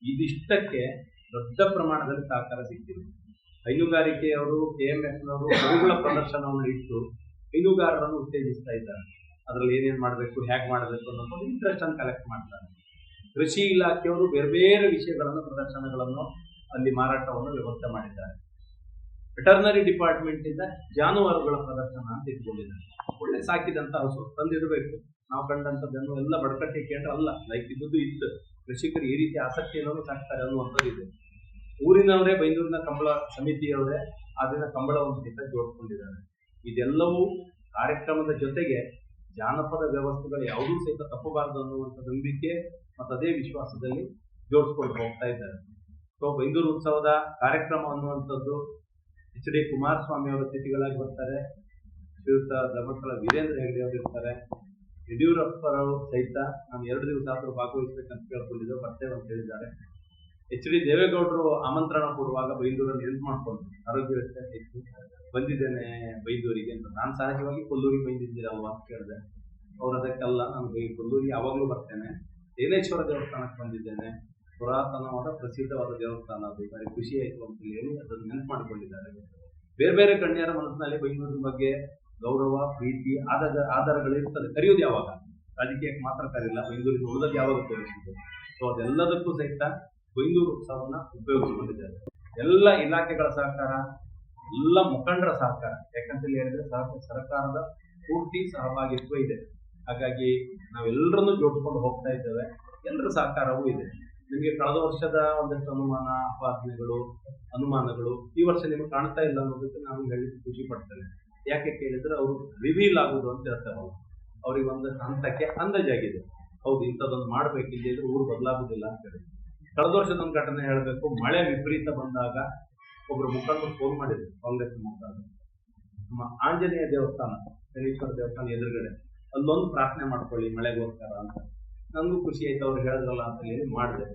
ಇದಿಷ್ಟಕ್ಕೆ ದೊಡ್ಡ ಪ್ರಮಾಣದಲ್ಲಿ ಸಹಕಾರ ಸಿಕ್ಕಿದೆ. ಹೈನುಗಾರಿಕೆಯವರು, ಕೆ ಎಂ ಎಫ್ನವರು ಅವುಗಳ ಪ್ರದರ್ಶನವನ್ನು ಇಟ್ಟು ಹೈನುಗಾರರನ್ನು ಉತ್ತೇಜಿಸ್ತಾ ಇದ್ದಾರೆ. ಅದರಲ್ಲಿ ಏನೇನು ಮಾಡಬೇಕು ಹೇಗೆ ಮಾಡಬೇಕು ಅನ್ನೋದು ಇಂಟ್ರೆಸ್ಟ್ ಅನ್ನು ಕಲೆಕ್ಟ್ ಮಾಡ್ತಾರೆ. ಕೃಷಿ ಇಲಾಖೆಯವರು ಬೇರೆ ಬೇರೆ ವಿಷಯಗಳನ್ನು, ಪ್ರದರ್ಶನಗಳನ್ನು ಅಲ್ಲಿ ಮಾರಾಟವನ್ನು ವ್ಯವಸ್ಥೆ ಮಾಡಿದ್ದಾರೆ. ವೆಟರ್ನರಿ ಡಿಪಾರ್ಟ್ಮೆಂಟ್ ಇಂದ ಜಾನುವಾರುಗಳ ಪ್ರದರ್ಶನ ಅಂತ ಇಟ್ಕೊಂಡಿದ್ದಾರೆ. ಒಳ್ಳೆ ಸಾಕಿದಂತ ಹಸು ತಂದಿರಬೇಕು. ನಾವು ಕಂಡಂತದ್ದನ್ನು ಎಲ್ಲ ಬಡಕಟ್ಟಿ ಕೇಂದ್ರ ಅಲ್ಲ. ಲೈಕ್ ಇದ್ದು ಇತ್ತು. ಕೃಷಿಕರು ಈ ರೀತಿ ಆಸಕ್ತಿ ಏನೋ ಸಾಕ್ತಾರೆ ಅನ್ನುವಂಥದ್ದು ಊರಿನವರೇ ಬೈಂದೂರಿನ ಕಂಬಳ ಸಮಿತಿಯವರೇ ಅದನ್ನ ಕಂಬಳವನ್ನು ಸಹಿತ ಜೋಡ್ಕೊಂಡಿದ್ದಾರೆ ಇದೆಲ್ಲವೂ ಕಾರ್ಯಕ್ರಮದ ಜೊತೆಗೆ ಜಾನಪದ ವ್ಯವಸ್ಥೆಗಳು ಯಾವುದೂ ಸಹಿತ ತಪ್ಪಬಾರದು ಅನ್ನುವಂಥ ನಂಬಿಕೆ ಮತ್ತು ಅದೇ ವಿಶ್ವಾಸದಲ್ಲಿ ಜೋಡಿಸ್ಕೊಂಡು ಹೋಗ್ತಾ ಇದ್ದಾರೆ. ಸೊ ಬೈಂದೂರು ಉತ್ಸವದ ಕಾರ್ಯಕ್ರಮ ಅನ್ನುವಂಥದ್ದು ಎಚ್ ಡಿ ಕುಮಾರಸ್ವಾಮಿ ಅವರ ಅತಿಥಿಗಳಾಗಿ ಬರ್ತಾರೆ. ಶ್ರೀಯುತ ಧರ್ಮಸ್ಥಳ ವೀರೇಂದ್ರ ಹೆಗಡೆ ಅವರು ಇರ್ತಾರೆ. ಯಡಿಯೂರಪ್ಪರವರು ಸಹಿತ ನಾನು ಎರಡು ದಿವಸ ಆದರೂ ಭಾಗವಹಿಸಬೇಕಂತ ಕೇಳ್ಕೊಂಡಿದ್ದೆ. ಬರ್ತೇವೆ ಅಂತ ಹೇಳಿದ್ದಾರೆ. ಎಚ್ ಡಿ ದೇವೇಗೌಡರು ಆಮಂತ್ರಣ ಕೊಡುವಾಗ ಬೈಂದೂರಲ್ಲಿ ಹೆಲ್ಪ್ ಮಾಡ್ಕೊಂಡು ಆರೋಗ್ಯ ವ್ಯವಸ್ಥೆ ಬಂದಿದ್ದೇನೆ ಬೈಂದೂರಿಗೆ ಅಂತ. ನಾನು ಸಹಜವಾಗಿ ಕೊಲ್ಲೂರಿಗೆ ಬಂದಿದ್ದೀರಲ್ವಾ ಅಂತ ಕೇಳಿದೆ. ಅವ್ರು ಅದಕ್ಕೆಲ್ಲ ನಾನು ಕೊಲ್ಲೂರಿಗೆ ಯಾವಾಗಲೂ ಬರ್ತೇನೆ. ಏನೇಶ್ವರ ದೇವಸ್ಥಾನಕ್ಕೆ ಬಂದಿದ್ದೇನೆ. ಪುರಾತನವಾದ ಪ್ರಸಿದ್ಧವಾದ ದೇವಸ್ಥಾನ ಅದು ಭಾರಿ ಖುಷಿ ಆಯಿತು ಅಂತ ಹೇಳಿ ಅದನ್ನು ನೆನಪು ಮಾಡಿಕೊಂಡಿದ್ದಾರೆ ಬೇರೆ ಬೇರೆ ಗಣ್ಯರ ಮನಸ್ಸಿನಲ್ಲಿ ಬೈಂದೂರಿನ ಬಗ್ಗೆ ಗೌರವ, ಪ್ರೀತಿ ಆಧಾರ ಆಧಾರಗಳಿರ್ತದೆ ಕರೆಯೋದು ಯಾವಾಗ? ರಾಜಕೀಯಕ್ಕೆ ಮಾತ್ರ ಕರೆಯಿಲ್ಲ. ಬೈಂದೂರಿನ ಉಳಿದಲ್ಲಿ ಯಾವಾಗ ತೋರಿಸಿದೆ ಸೊ ಅದೆಲ್ಲದಕ್ಕೂ ಸಹಿತ ಬೈಂದೂರು ಉತ್ಸವವನ್ನು ಉಪಯೋಗಿಸಿಕೊಂಡಿದ್ದಾರೆ. ಎಲ್ಲ ಇಲಾಖೆಗಳ ಸಹಕಾರ, ಎಲ್ಲ ಮುಖಂಡರ ಸಹಕಾರ. ಯಾಕಂತ ಹೇಳಿದ್ರೆ ಸರ್ಕಾರದ ಪೂರ್ತಿ ಸಹಭಾಗಿತ್ವ ಇದೆ. ಹಾಗಾಗಿ ನಾವೆಲ್ಲರನ್ನು ಜೋಡಿಸ್ಕೊಂಡು ಹೋಗ್ತಾ ಇದ್ದೇವೆ. ಎಲ್ಲರ ಸಹಕಾರವೂ ಇದೆ. ನಿಮಗೆ ಕಳೆದ ವರ್ಷದ ಒಂದಷ್ಟು ಅನುಮಾನ ಅಪಾದನೆಗಳು ಅನುಮಾನಗಳು, ಈ ವರ್ಷ ನಿಮಗೆ ಕಾಣ್ತಾ ಇಲ್ಲ ಅನ್ನೋದಕ್ಕೆ ನಾನು ಹೇಳಿ ಖುಷಿ ಪಡ್ತೇನೆ. ಯಾಕೆ ಕೇಳಿದ್ರೆ ಅವರು ರಿವೀಲ್ ಆಗೋದು ಅಂತ ಹೇಳ್ತಾರಲ್ಲ ಅವ್ರಿಗೆ ಒಂದಷ್ಟು ಹಂತಕ್ಕೆ ಅಂದಾಜಾಗಿದೆ ಹೌದು, ಇಂಥದ್ದೊಂದು ಮಾಡ್ಬೇಕು ಇಲ್ಲಿದ್ರೆ ಊರು ಬದಲಾಗೋದಿಲ್ಲ ಅಂತ ಹೇಳಿ. ಕಳೆದ ವರ್ಷದ ಒಂದು ಘಟನೆ ಹೇಳಬೇಕು, ಮಳೆ ವಿಪರೀತ ಬಂದಾಗ ಒಬ್ರು ಮುಖಂಡರು ಫೋನ್ ಮಾಡಿದ್ರು, ಕಾಂಗ್ರೆಸ್ ಮುಖಾಂತರ ನಮ್ಮ ಆಂಜನೇಯ ದೇವಸ್ಥಾನ, ಶನೀಶ್ವರ ದೇವಸ್ಥಾನ ಎದುರುಗಡೆ. ಅಲ್ಲೊಂದು ಪ್ರಾರ್ಥನೆ ಮಾಡ್ಕೊಳ್ಳಿ ಮಳೆಗೋಸ್ಕರ ಅಂತ. ನನಗೂ ಖುಷಿ ಆಯ್ತು, ಅವ್ರು ಹೇಳಿದ್ರಲ್ಲ ಅಂತ ಹೇಳಿ ಮಾಡಿದೆ.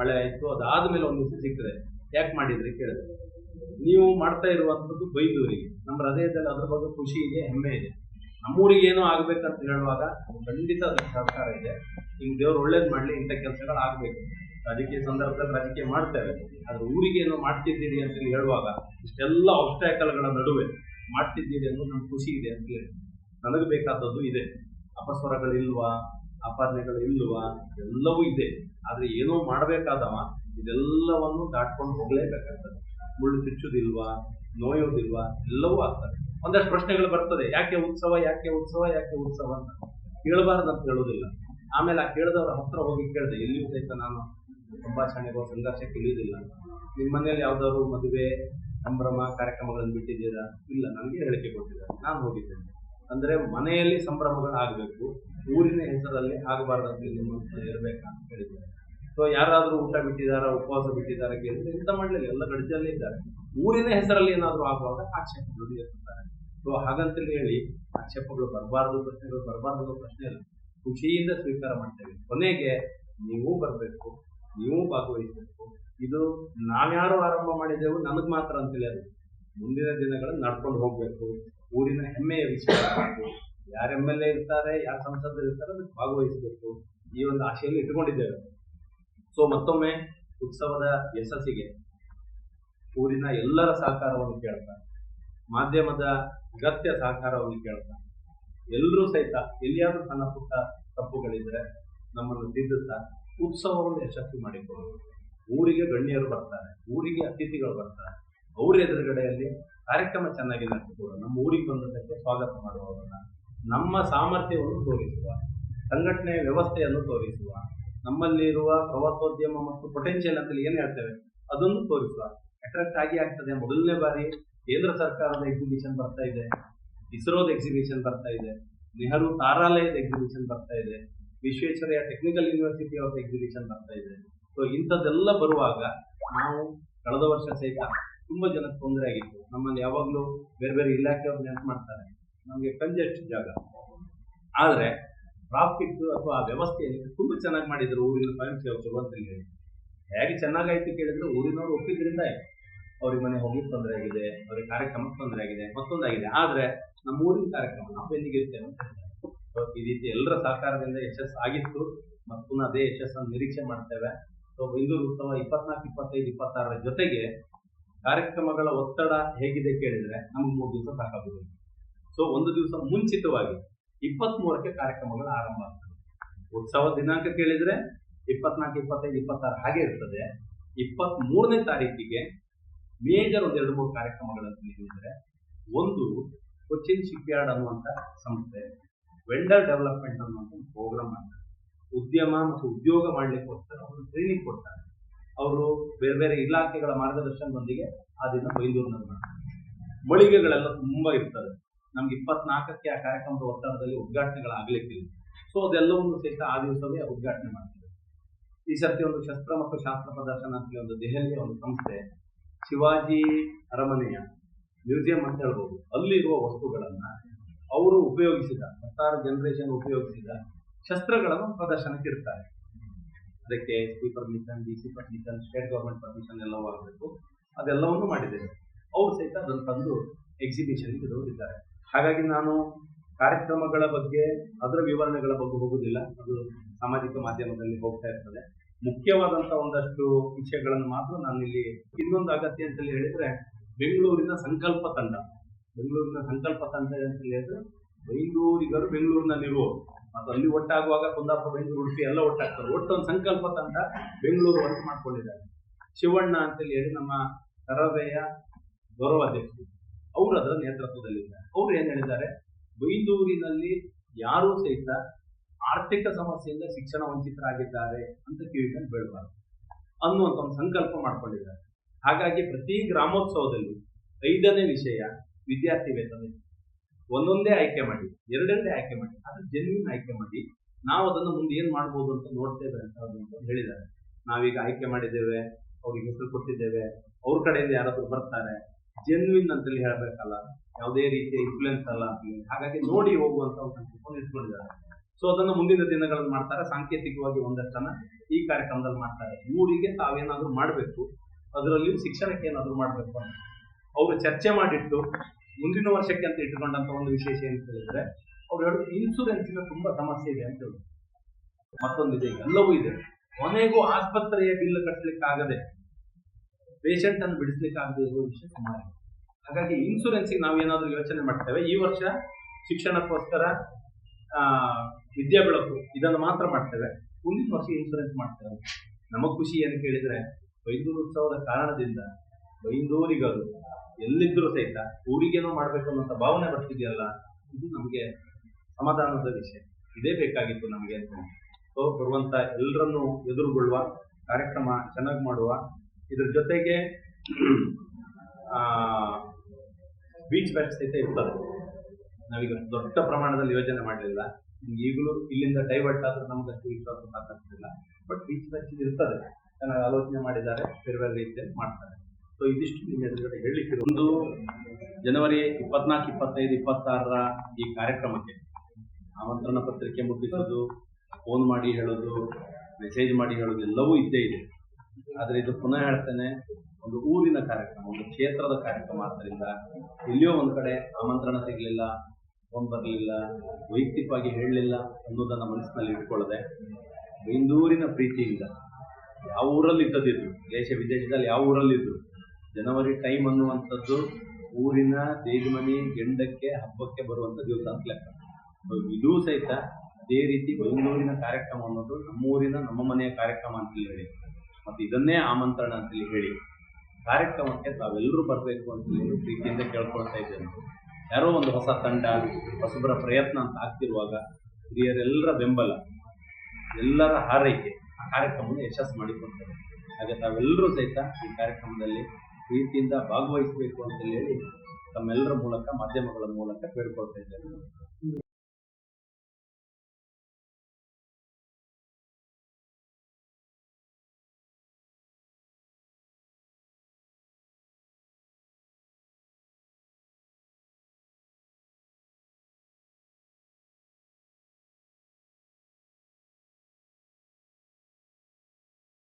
ಮಳೆ ಆಯ್ತು. ಅದಾದ್ಮೇಲೆ ಒಂದು ದಿವಸ ಸಿಕ್ಕಿದೆ. ಯಾಕೆ ಮಾಡಿದ್ರಿ ಕೇಳಿದೆ. ನೀವು ಮಾಡ್ತಾ ಇರುವಂಥದ್ದು ಬೈದೂರಿಗೆ. ನಮ್ಮ ಹೃದಯದಲ್ಲಿ ಅದ್ರ ಬಗ್ಗೆ ಖುಷಿ ಇದೆ, ಹೆಮ್ಮೆ ಇದೆ. ನಮ್ಮೂರಿಗೆ ಏನೋ ಆಗ್ಬೇಕಂತ ಹೇಳುವಾಗ ಖಂಡಿತ ಅದ್ರ ಸಹಕಾರ ಇದೆ. ನಿಮ್ ದೇವ್ರು ಒಳ್ಳೇದು ಮಾಡಲಿ, ಇಂಥ ಕೆಲಸಗಳು ಆಗ್ಬೇಕು. ರಾಜಕೀಯ ಸಂದರ್ಭದಲ್ಲಿ ರಾಜಕೀಯ ಮಾಡ್ತೇವೆ. ಆದ್ರೆ ಊರಿಗೆ ಏನೋ ಮಾಡ್ತಿದ್ದೀರಿ ಅಂತ ಹೇಳಿ ಹೇಳುವಾಗ ಇಷ್ಟೆಲ್ಲ ಗಳ ನಡುವೆ ಮಾಡ್ತಿದ್ದೀರಿ ಅನ್ನೋದು ನಮ್ಗೆ ಖುಷಿ ಇದೆ ಅಂತ ಹೇಳಿ. ನನಗೆ ಬೇಕಾದದ್ದು ಇದೆ. ಅಪಸ್ವರಗಳಿಲ್ವಾ? ಅಪಾದನೆಗಳು ಇಲ್ವಾ? ಎಲ್ಲವೂ ಇದೆ. ಆದರೆ ಏನೋ ಮಾಡಬೇಕಾದವ, ಇದೆಲ್ಲವನ್ನು ದಾಟ್ಕೊಂಡು ಹೋಗಲೇಬೇಕಾಗ್ತದೆ. ಮುಳ್ಳು ಚುಚ್ಚುದಿಲ್ವಾ ನೋಯೋದಿಲ್ವಾ? ಎಲ್ಲವೂ ಆಗ್ತದೆ. ಒಂದಷ್ಟು ಪ್ರಶ್ನೆಗಳು ಬರ್ತದೆ. ಯಾಕೆ ಉತ್ಸವ ಯಾಕೆ ಉತ್ಸವ ಯಾಕೆ ಉತ್ಸವ ಅಂತ. ಕೇಳಬಾರ್ದು ಅಂತ ಹೇಳೋದಿಲ್ಲ ಆಮೇಲೆ ಆ ಕೇಳಿದವ್ರ ಹತ್ರ ಹೋಗಿ ಕೇಳಿದೆ, ಎಲ್ಲಿಯೂ ಸಹಿತ ನಾನು ಸಂಭಾಷಣೆಗೋ ಸಂಘರ್ಷಕ್ಕೆ ಇಳಿಯೋದಿಲ್ಲ ನಿಮ್ಮ ಮನೆಯಲ್ಲಿ ಯಾವ್ದಾದ್ರು ಮದುವೆ, ಸಂಭ್ರಮ, ಕಾರ್ಯಕ್ರಮಗಳನ್ನು ಬಿಟ್ಟಿದ್ದೀರಾ? ಇಲ್ಲ, ನನಗೆ ಹೇಳಿಕೆ ಕೊಟ್ಟಿದ್ದಾರೆ. ನಾನು ಹೋಗಿದ್ದೇನೆ. ಅಂದ್ರೆ ಮನೆಯಲ್ಲಿ ಸಂಭ್ರಮಗಳು ಆಗ್ಬೇಕು ಊರಿನ ಹೆಸರಲ್ಲಿ ಆಗಬಾರ್ದಂತ ನಿಮ್ಮ ಅಂತ ಹೇಳಿದ್ದಾರೆ. ಸೊ ಯಾರಾದರೂ ಊಟ ಬಿಟ್ಟಿದಾರ ಉಪವಾಸ ಬಿಟ್ಟಿದ್ದಾರೆ ಕೇಳಿದ್ರೆ ಎಂತ ಮಾಡಲಿಲ್ಲ, ಎಲ್ಲ ಗಡಿಜಲ್ಲೇ ಇದ್ದಾರೆ. ಊರಿನ ಹೆಸರಲ್ಲಿ ಏನಾದರೂ ಆಗುವಾಗ ಆಕ್ಷೇಪಗಳು ಇರ್ತಾರೆ ಸೊ ಹಾಗಂತೇಳಿ ಹೇಳಿ ಆಕ್ಷೇಪಗಳು ಬರಬಾರ್ದು ಪ್ರಶ್ನೆಗಳು ಬರಬಾರ್ದು ಪ್ರಶ್ನೆ ಇಲ್ಲ ಖುಷಿಯಿಂದ ಸ್ವೀಕಾರ ಮಾಡ್ತೇವೆ. ಕೊನೆಗೆ ನೀವು ಬರಬೇಕು, ನೀವು ಭಾಗವಹಿಸಬೇಕು. ಇದು ನಾವ್ಯಾರು ಆರಂಭ ಮಾಡಿದ್ದೆವು ನನಗೆ ಮಾತ್ರ ಅದು. ಮುಂದಿನ ದಿನಗಳನ್ನು ನಡ್ಕೊಂಡು ಹೋಗ್ಬೇಕು. ಊರಿನ ಹೆಮ್ಮೆಯ ವಿಷಯ. ಯಾರ್ ಎಂ ಎಲ್ ಎ ಇರ್ತಾರೆ, ಯಾರು ಸಂಸದರು ಇರ್ತಾರೆ, ಅದಕ್ಕೆ ಭಾಗವಹಿಸಬೇಕು. ಈ ಒಂದು ಆಶೆಯಲ್ಲಿ ಇಟ್ಕೊಂಡಿದ್ದೇವೆ ಸೊ ಮತ್ತೊಮ್ಮೆ ಉತ್ಸವದ ಯಶಸ್ಸಿಗೆ ಊರಿನ ಎಲ್ಲರ ಸಹಕಾರವನ್ನು ಕೇಳ್ತಾ, ಮಾಧ್ಯಮದ ಅಗತ್ಯ ಸಹಕಾರವನ್ನು ಕೇಳ್ತಾ, ಎಲ್ಲರೂ ಸಹಿತ ಎಲ್ಲಿಯಾದ್ರೂ ಸಣ್ಣ ಪುಟ್ಟ ತಪ್ಪುಗಳಿದ್ರೆ ನಮ್ಮನ್ನು ತಿದ್ದುತ್ತಾ ಉತ್ಸವವನ್ನು ಯಶಸ್ವಿ ಮಾಡಿಕೊಡೋದು ಊರಿಗೆ ಗಣ್ಯರು ಬರ್ತಾರೆ, ಊರಿಗೆ ಅತಿಥಿಗಳು ಬರ್ತಾರೆ. ಅವ್ರ ಎದುರುಗಡೆಯಲ್ಲಿ ಕಾರ್ಯಕ್ರಮ ಚೆನ್ನಾಗಿ ನಡೆಸಿಕೊಡುವ ನಮ್ಮ ಊರಿಗೆ ಬಂದದಕ್ಕೆ ಸ್ವಾಗತ ಮಾಡುವವರನ್ನ ನಮ್ಮ ಸಾಮರ್ಥ್ಯವನ್ನು ತೋರಿಸುವ ಸಂಘಟನೆ ವ್ಯವಸ್ಥೆಯನ್ನು ತೋರಿಸುವ, ನಮ್ಮಲ್ಲಿರುವ ಪ್ರವಾಸೋದ್ಯಮ ಮತ್ತು ಪೊಟೆನ್ಷಿಯಲ್ ಅಂತ ಏನು ಹೇಳ್ತೇವೆ? ಅದನ್ನು ತೋರಿಸುವ. ಅಟ್ರಾಕ್ಟ್ ಆಗಿ ಆಗ್ತದೆ. ಮೊದಲನೇ ಬಾರಿ ಕೇಂದ್ರ ಸರ್ಕಾರದ ಎಕ್ಸಿಬಿಷನ್ ಬರ್ತಾ ಇದೆ. ಇಸ್ರೋದ ಎಕ್ಸಿಬಿಷನ್ ಬರ್ತಾ ಇದೆ. ನೆಹರು ತಾರಾಲಯದ ಎಕ್ಸಿಬಿಷನ್ ಬರ್ತಾ ಇದೆ. Visvesvaraya technical university of exhibition ಬರ್ತಾ ಇದೆ. ಸೊ ಇಂಥದ್ದೆಲ್ಲ ಬರುವಾಗ ನಾವು ಕಳೆದ ವರ್ಷ ಸಹಿತ ತುಂಬಾ ಜನಕ್ಕೆ ತೊಂದರೆ ಆಗಿತ್ತು. ನಮ್ಮಲ್ಲಿ ಯಾವಾಗಲೂ ಬೇರೆ ಬೇರೆ ಇಲಾಖೆಯವ್ರು ನೆನಪು ಮಾಡ್ತಾರೆ. ನಮಗೆ ಕಂಜೆಸ್ಟ್ ಜಾಗ. ಆದ್ರೆ ಟ್ರಾಫಿಕ್ ಅಥವಾ ವ್ಯವಸ್ಥೆ ತುಂಬ ಚೆನ್ನಾಗಿ ಮಾಡಿದ್ರು ಊರಿನ ಸ್ವಯಂ ಸೇವಕರು ಅಂತ ಹೇಳಿ ಹೇಗೆ ಚೆನ್ನಾಗಾಯ್ತು ಕೇಳಿದ್ರೆ ಊರಿನವರು ಒಪ್ಪಿದ್ರಿಂದ ಅವ್ರಿಗೆ ಮನೆ ಹೋಗಿ ತೊಂದರೆ ಆಗಿದೆ, ಅವ್ರಿಗೆ ಕಾರ್ಯಕ್ರಮಕ್ಕೆ ತೊಂದರೆ ಆಗಿದೆ, ಮತ್ತೊಂದಾಗಿದೆ. ಆದ್ರೆ ನಮ್ಮ ಊರಿನ ಕಾರ್ಯಕ್ರಮ ನಾವು ಎಲ್ಲಿಗಿರ್ತೇವೆ ಅಂತ. ಈ ರೀತಿ ಎಲ್ಲರ ಸಹಕಾರದಿಂದ ಯಶಸ್ಸು ಆಗಿತ್ತು. ಮತ್ತು ಪುನಃ ಅದೇ ಯಶಸ್ಸನ್ನು ನಿರೀಕ್ಷೆ ಮಾಡ್ತೇವೆ. ಸೊ ಬೆಂಗಳೂರು ಉತ್ಸವ ಇಪ್ಪತ್ನಾಲ್ಕು, ಇಪ್ಪತ್ತೈದು, ಇಪ್ಪತ್ತಾರರ ಜೊತೆಗೆ ಕಾರ್ಯಕ್ರಮಗಳ ಒತ್ತಡ ಹೇಗಿದೆ ಕೇಳಿದ್ರೆ ನಮ್ಗೆ ಮೂರು ದಿವಸ ಸಾಕಾಗುದಿಲ್ಲ. ಸೊ ಒಂದು ದಿವಸ ಮುಂಚಿತವಾಗಿ ಇಪ್ಪತ್ತ್ ಮೂರಕ್ಕೆ ಕಾರ್ಯಕ್ರಮಗಳು ಆರಂಭ ಆಗ್ತದೆ. ಉತ್ಸವ ದಿನಾಂಕ ಕೇಳಿದ್ರೆ ಇಪ್ಪತ್ನಾಲ್ಕು, ಇಪ್ಪತ್ತೈದು, ಇಪ್ಪತ್ತಾರು ಹಾಗೆ ಇರ್ತದೆ. ಇಪ್ಪತ್ತ್ ಮೂರನೇ ತಾರೀಕಿಗೆ ಮೇಜರ್ ಒಂದು ಎರಡು ಮೂರು ಕಾರ್ಯಕ್ರಮಗಳನ್ನು ಹೇಳಿದ್ರೆ ಒಂದು ಕೊಚ್ಚಿನ್ ಶಿಪ್ ಯಾರ್ಡ್ ಅನ್ನುವಂತ ಸಂಸ್ಥೆ, ವೆಂಡರ್ ಡೆವಲಪ್ಮೆಂಟ್ ಅನ್ನುವಂಥ ಪ್ರೋಗ್ರಾಮ್ ಅಂತ. ಉದ್ಯಮ ಮತ್ತು ಉದ್ಯೋಗ ಮಾಡಲಿಕ್ಕೋಸ್ಕರ ಅವರು ಟ್ರೈನಿಂಗ್ ಕೊಡ್ತಾರೆ. ಅವರು ಬೇರೆ ಬೇರೆ ಇಲಾಖೆಗಳ ಮಾರ್ಗದರ್ಶನದೊಂದಿಗೆ ಆ ದಿನ ಬೈಂದೂರಿನಲ್ಲಿ ಮಾಡ್ತಾರೆ ಮಳಿಗೆಗಳೆಲ್ಲ ತುಂಬಾ ಇರ್ತದೆ. ನಮ್ಗೆ ಇಪ್ಪತ್ನಾಲ್ಕಕ್ಕೆ ಆ ಕಾರ್ಯಕ್ರಮದ ಒತ್ತಡದಲ್ಲಿ ಉದ್ಘಾಟನೆಗಳಾಗಲಿಕ್ಕಿಲ್ಲ ಸೊ ಅದೆಲ್ಲವನ್ನು ಸಹಿತ ಆ ದಿವಸವೇ ಉದ್ಘಾಟನೆ ಮಾಡ್ತಾರೆ. ಈ ಸರ್ತಿ ಒಂದು ಶಸ್ತ್ರ ಮತ್ತು ಶಾಸ್ತ್ರ ಪ್ರದರ್ಶನ ಅಂತ ಹೇಳಿ ಒಂದು ದೆಹಲಿಯ ಒಂದು ಸಂಸ್ಥೆ, ಶಿವಾಜಿ ಅರಮನೆಯ ಮ್ಯೂಸಿಯಂ ಅಂತ ಹೇಳ್ಬೋದು. ಅಲ್ಲಿರುವ ವಸ್ತುಗಳನ್ನ ಅವರು ಉಪಯೋಗಿಸಿದ ಹತ್ತಾರು ಜನರೇಷನ್ ಉಪಯೋಗಿಸಿದ ಶಸ್ತ್ರಗಳನ್ನು ಪ್ರದರ್ಶನಕ್ಕೆ ಇಡ್ತಾರೆ. ಅದಕ್ಕೆ P permission D C permission state government permission ಎಲ್ಲವೂ ಆಗಬೇಕು ಅದೆಲ್ಲವನ್ನು ಮಾಡಿದ್ದೇವೆ ಅವರು ಸಹಿತ ಅದನ್ನು ತಂದು ಎಕ್ಸಿಬಿಷನ್ಗೆ ಇಡೋರಿದ್ದಾರೆ ಹಾಗಾಗಿ ನಾನು ಕಾರ್ಯಕ್ರಮಗಳ ಬಗ್ಗೆ, ಅದರ ವಿವರಣೆಗಳ ಬಗ್ಗೆ ಹೋಗುದಿಲ್ಲ. ಅದು ಸಾಮಾಜಿಕ ಮಾಧ್ಯಮದಲ್ಲಿ ಹೋಗ್ತಾ ಇರ್ತದೆ. ಮುಖ್ಯವಾದಂತ ಒಂದಷ್ಟು ವಿಷಯಗಳನ್ನು ಮಾತ್ರ ನಾನು ಇಲ್ಲಿ ಇನ್ನೊಂದು ಅಗತ್ಯ ಅಂತ ಹೇಳಿದ್ರೆ, ಬೆಂಗಳೂರಿನ ಸಂಕಲ್ಪ ತಂಡ. ಬೆಂಗಳೂರಿನ ಸಂಕಲ್ಪ ತಂಡ ಅಂತ ಹೇಳಿದ್ರೆ ಬೆಂಗಳೂರಿಗರು ಬೆಂಗಳೂರಿನಲ್ಲಿರುವ ಮತ್ತು ಅಲ್ಲಿ ಒಟ್ಟಾಗುವಾಗ ಕುಂದಾಪುರ, ಬೆಂಗಳೂರು, ಉಡುಪಿ ಎಲ್ಲ ಒಟ್ಟಾಗ್ತಾರೆ ಒಟ್ಟೊಂದು ಸಂಕಲ್ಪ ತಂಡ ಬೆಂಗಳೂರು ವರ್ಕ್ ಮಾಡ್ಕೊಂಡಿದ್ದಾರೆ. ಶಿವಣ್ಣ ಅಂತೇಳಿ ಹೇಳಿ ನಮ್ಮ ಕರವೆಯ ಗೌರವಾಧ್ಯಕ್ಷರು. ಅವರು ಅದರ ನೇತೃತ್ವದಲ್ಲಿದ್ದಾರೆ. ಅವ್ರು ಏನ್ ಹೇಳಿದ್ದಾರೆ. ಬೈಂದೂರಿನಲ್ಲಿ ಯಾರೂ ಸಹಿತ ಆರ್ಥಿಕ ಸಮಸ್ಯೆಯಿಂದ ಶಿಕ್ಷಣ ವಂಚಿತರಾಗಿದ್ದಾರೆ ಅಂತ ಕಿವಿಗಳು ಬೇಡಬಾರ್ದು ಅನ್ನುವಂಥ ಒಂದು ಸಂಕಲ್ಪ ಮಾಡ್ಕೊಂಡಿದ್ದಾರೆ. ಹಾಗಾಗಿ ಪ್ರತಿ ಗ್ರಾಮೋತ್ಸವದಲ್ಲಿ ಐದನೇ ವಿಷಯ ವಿದ್ಯಾರ್ಥಿ ವೇತನ ಒಂದೊಂದೇ ಆಯ್ಕೆ ಮಾಡಿ ಎರಡರದೇ ಆಯ್ಕೆ ಮಾಡಿ, ಅದು ಜನ್ಯೂನ್ ಆಯ್ಕೆ ಮಾಡಿ ನಾವು ಅದನ್ನು ಮುಂದೆ ಏನ್ ಮಾಡ್ಬೋದು ಅಂತ ನೋಡ್ತೇವೆ ಅಂತ ಹೇಳಿದ್ದಾರೆ. ನಾವೀಗ ಆಯ್ಕೆ ಮಾಡಿದ್ದೇವೆ, ಅವ್ರಿಗೆ ಹೆಸರು ಕೊಟ್ಟಿದ್ದೇವೆ, ಅವ್ರ ಕಡೆಯಿಂದ ಯಾರಾದ್ರೂ ಬರ್ತಾರೆ ಜೆನ್ವಿನ್ ಅಂತೇಳಿ ಹೇಳ್ಬೇಕಲ್ಲ. ಯಾವುದೇ ರೀತಿಯ ಇನ್ಫ್ಲುಯೆನ್ಸ್ ಅಲ್ಲ ಹಾಗಾಗಿ ನೋಡಿ ಹೋಗುವಂತ ಒಂದು ಇಟ್ಕೊಂಡಿದ್ದಾರೆ. ಸೊ ಅದನ್ನು ಮುಂದಿನ ದಿನಗಳಲ್ಲಿ ಮಾಡ್ತಾರೆ. ಸಾಂಕೇತಿಕವಾಗಿ ಒಂದಷ್ಟನ್ನ ಈ ಕಾರ್ಯಕ್ರಮದಲ್ಲಿ ಮಾಡ್ತಾರೆ. ಊರಿಗೆ ತಾವೇನಾದ್ರೂ ಮಾಡಬೇಕು. ಅದರಲ್ಲಿ ಶಿಕ್ಷಣಕ್ಕೆ ಏನಾದ್ರೂ ಮಾಡಬೇಕು ಅಂತ. ಅವರು ಚರ್ಚೆ ಮಾಡಿಟ್ಟು ಮುಂದಿನ ವರ್ಷಕ್ಕೆ ಅಂತ ಇಟ್ಕೊಂಡಂತ ಒಂದು ವಿಶೇಷ ಏನು ಹೇಳಿದ್ರೆ, ಅವ್ರು ಹೇಳುದು ಇನ್ಸೂರೆನ್ಸಿನ ತುಂಬಾ ಸಮಸ್ಯೆ ಇದೆ ಅಂತ ಹೇಳುದು. ಮತ್ತೊಂದಿದೆ, ಎಲ್ಲವೂ ಇದೆ. ಕೊನೆಗೂ ಆಸ್ಪತ್ರೆಯ ಬಿಲ್ ಕಟ್ಟಲಿಕ್ಕಾಗದೆ ಪೇಷಂಟ್ ಅನ್ನು ಬಿಡಿಸ್ಲಿಕ್ಕಾಗದೆ ಇರುವ ವಿಷಯ ಸುಮಾರು ಹಾಗಾಗಿ ಇನ್ಸೂರೆನ್ಸ್ ಏನಾದರೂ ಯೋಚನೆ ಮಾಡ್ತೇವೆ. ಈ ವರ್ಷ ಶಿಕ್ಷಣಕ್ಕೋಸ್ಕರ ವಿದ್ಯಾ ಬೆಳಕು, ಇದನ್ನು ಮಾತ್ರ ಮಾಡ್ತೇವೆ. ಮುಂದಿನ ವರ್ಷ ಇನ್ಸೂರೆನ್ಸ್ ಮಾಡ್ತೇವೆ. ನಮಗ್ ಖುಷಿ ಏನು ಕೇಳಿದ್ರೆ ಬೈಂದೂರು ಉತ್ಸವದ ಕಾರಣದಿಂದ ಬೈಂದೂರಿಗರು ಎಲ್ಲಿದ್ದರೂ ಸಹಿತ ಊರಿಗೇನೋ ಮಾಡಬೇಕು ಅನ್ನೋಂಥ ಭಾವನೆ ಬರ್ತಿದೆಯಲ್ಲ, ಇದು ನಮಗೆ ಸಮಾಧಾನದ ವಿಷಯ. ಇದೇ ಬೇಕಾಗಿತ್ತು ನಮಗೆ ಅಂತ. ಸೊ ಬರುವಂತ ಎಲ್ಲರನ್ನು ಎದುರುಗೊಳ್ಳುವ ಕಾರ್ಯಕ್ರಮ ಚೆನ್ನಾಗಿ ಮಾಡುವ, ಇದ್ರ ಜೊತೆಗೆ ಬೀಚ್ ಬ್ಯಾಚ್ ಸಹಿತ ಇರ್ತದೆ ನಾವೀಗ ದೊಡ್ಡ ಪ್ರಮಾಣದಲ್ಲಿ ಯೋಜನೆ ಮಾಡಲಿಲ್ಲ. ಈಗಲೂ ಇಲ್ಲಿಂದ ಡೈವರ್ಟ್ ಆದ್ರೆ ನಮ್ಗೆ ಅಷ್ಟು ವಿಶ್ವಾಸ ಸಾಕಾಗ್ತಿಲ್ಲ ಬಟ್ ಬೀಚ್ ಬ್ಯಾಚ್ ಇರ್ತದೆ. ಚೆನ್ನಾಗಿ ಆಲೋಚನೆ ಮಾಡಿದ್ದಾರೆ ಬೇರೆ ಬೇರೆ ರೀತಿಯಲ್ಲಿ ಮಾಡ್ತಾರೆ. ಸೊ ಇದಿಷ್ಟು ನಿಮ್ಮ ಎದುರುಗಡೆ ಹೇಳಲಿಕ್ಕೆ ಒಂದು ಜನವರಿ ಇಪ್ಪತ್ನಾಲ್ಕು, ಇಪ್ಪತ್ತೈದು, ಇಪ್ಪತ್ತಾರರ ಈ ಕಾರ್ಯಕ್ರಮಕ್ಕೆ ಆಮಂತ್ರಣ ಪತ್ರಿಕೆ ಮುಟ್ಟಿಸೋದು ಫೋನ್ ಮಾಡಿ ಹೇಳೋದು ಮೆಸೇಜ್ ಮಾಡಿ ಹೇಳೋದು ಎಲ್ಲವೂ ಇದ್ದೇ ಇದೆ. ಆದರೆ ಇದು ಪುನಃ ಹೇಳ್ತೇನೆ ಒಂದು ಊರಿನ ಕಾರ್ಯಕ್ರಮ, ಒಂದು ಕ್ಷೇತ್ರದ ಕಾರ್ಯಕ್ರಮ. ಆದ್ದರಿಂದ ಎಲ್ಲಿಯೋ ಒಂದು ಕಡೆ ಆಮಂತ್ರಣ ಸಿಗಲಿಲ್ಲ ಫೋನ್ ಬರಲಿಲ್ಲ, ವೈಯಕ್ತಿಕವಾಗಿ ಹೇಳಲಿಲ್ಲ ಅನ್ನೋದನ್ನು ಮನಸ್ಸಿನಲ್ಲಿ ಇಟ್ಕೊಳ್ಳದೆ ಬೈಂದೂರಿನ ಪ್ರೀತಿಯಿಂದ ಯಾವ ಊರಲ್ಲಿ ಇದ್ದದಿದ್ರು ದೇಶ ವಿದೇಶದಲ್ಲಿ ಯಾವ ಊರಲ್ಲಿದ್ರು ಜನವರಿ ಟೈಮ್ ಅನ್ನುವಂಥದ್ದು ಊರಿನ ದೇಜಮನಿ ಗೆಂಡಕ್ಕೆ, ಹಬ್ಬಕ್ಕೆ ಬರುವಂಥ ದಿವಸ ಅಂತ ಲೆಕ್ಕ ಇದೂ ಸಹಿತ ಅದೇ ರೀತಿ ಬೆಂಗಳೂರಿನ ಕಾರ್ಯಕ್ರಮ ಅನ್ನೋದು ನಮ್ಮೂರಿನ ನಮ್ಮ ಮನೆಯ ಕಾರ್ಯಕ್ರಮ ಅಂತೇಳಿ ಹೇಳಿ. ಮತ್ತು ಇದನ್ನೇ ಆಮಂತ್ರಣ ಅಂತೇಳಿ ಹೇಳಿ. ಕಾರ್ಯಕ್ರಮಕ್ಕೆ ತಾವೆಲ್ಲರೂ ಬರಬೇಕು ಅಂತ ಪ್ರೀತಿಯಿಂದ ಕೇಳ್ಕೊಳ್ತಾ ಇದ್ದೇನೆ. ಯಾರೋ ಒಂದು ಹೊಸ ತಂಡ, ಹೊಸಬರ ಪ್ರಯತ್ನ ಅಂತ ಆಗ್ತಿರುವಾಗ ಹಿರಿಯರೆಲ್ಲರ ಬೆಂಬಲ, ಎಲ್ಲರ ಹಾರೈಕೆ ಆ ಕಾರ್ಯಕ್ರಮವನ್ನು ಯಶಸ್ಸು ಮಾಡಿಕೊಡ್ತಾರೆ ಹಾಗೆ ತಾವೆಲ್ಲರೂ ಸಹಿತ ಈ ಕಾರ್ಯಕ್ರಮದಲ್ಲಿ ಪ್ರೀತಿಯಿಂದ ಭಾಗವಹಿಸಬೇಕು ಅಂತ ಹೇಳಿ ತಮ್ಮೆಲ್ಲರ ಮೂಲಕ, ಮಾಧ್ಯಮಗಳ ಮೂಲಕ ಕೇಳ್ಕೊಳ್ತಾ ಇದ್ದೇನೆ.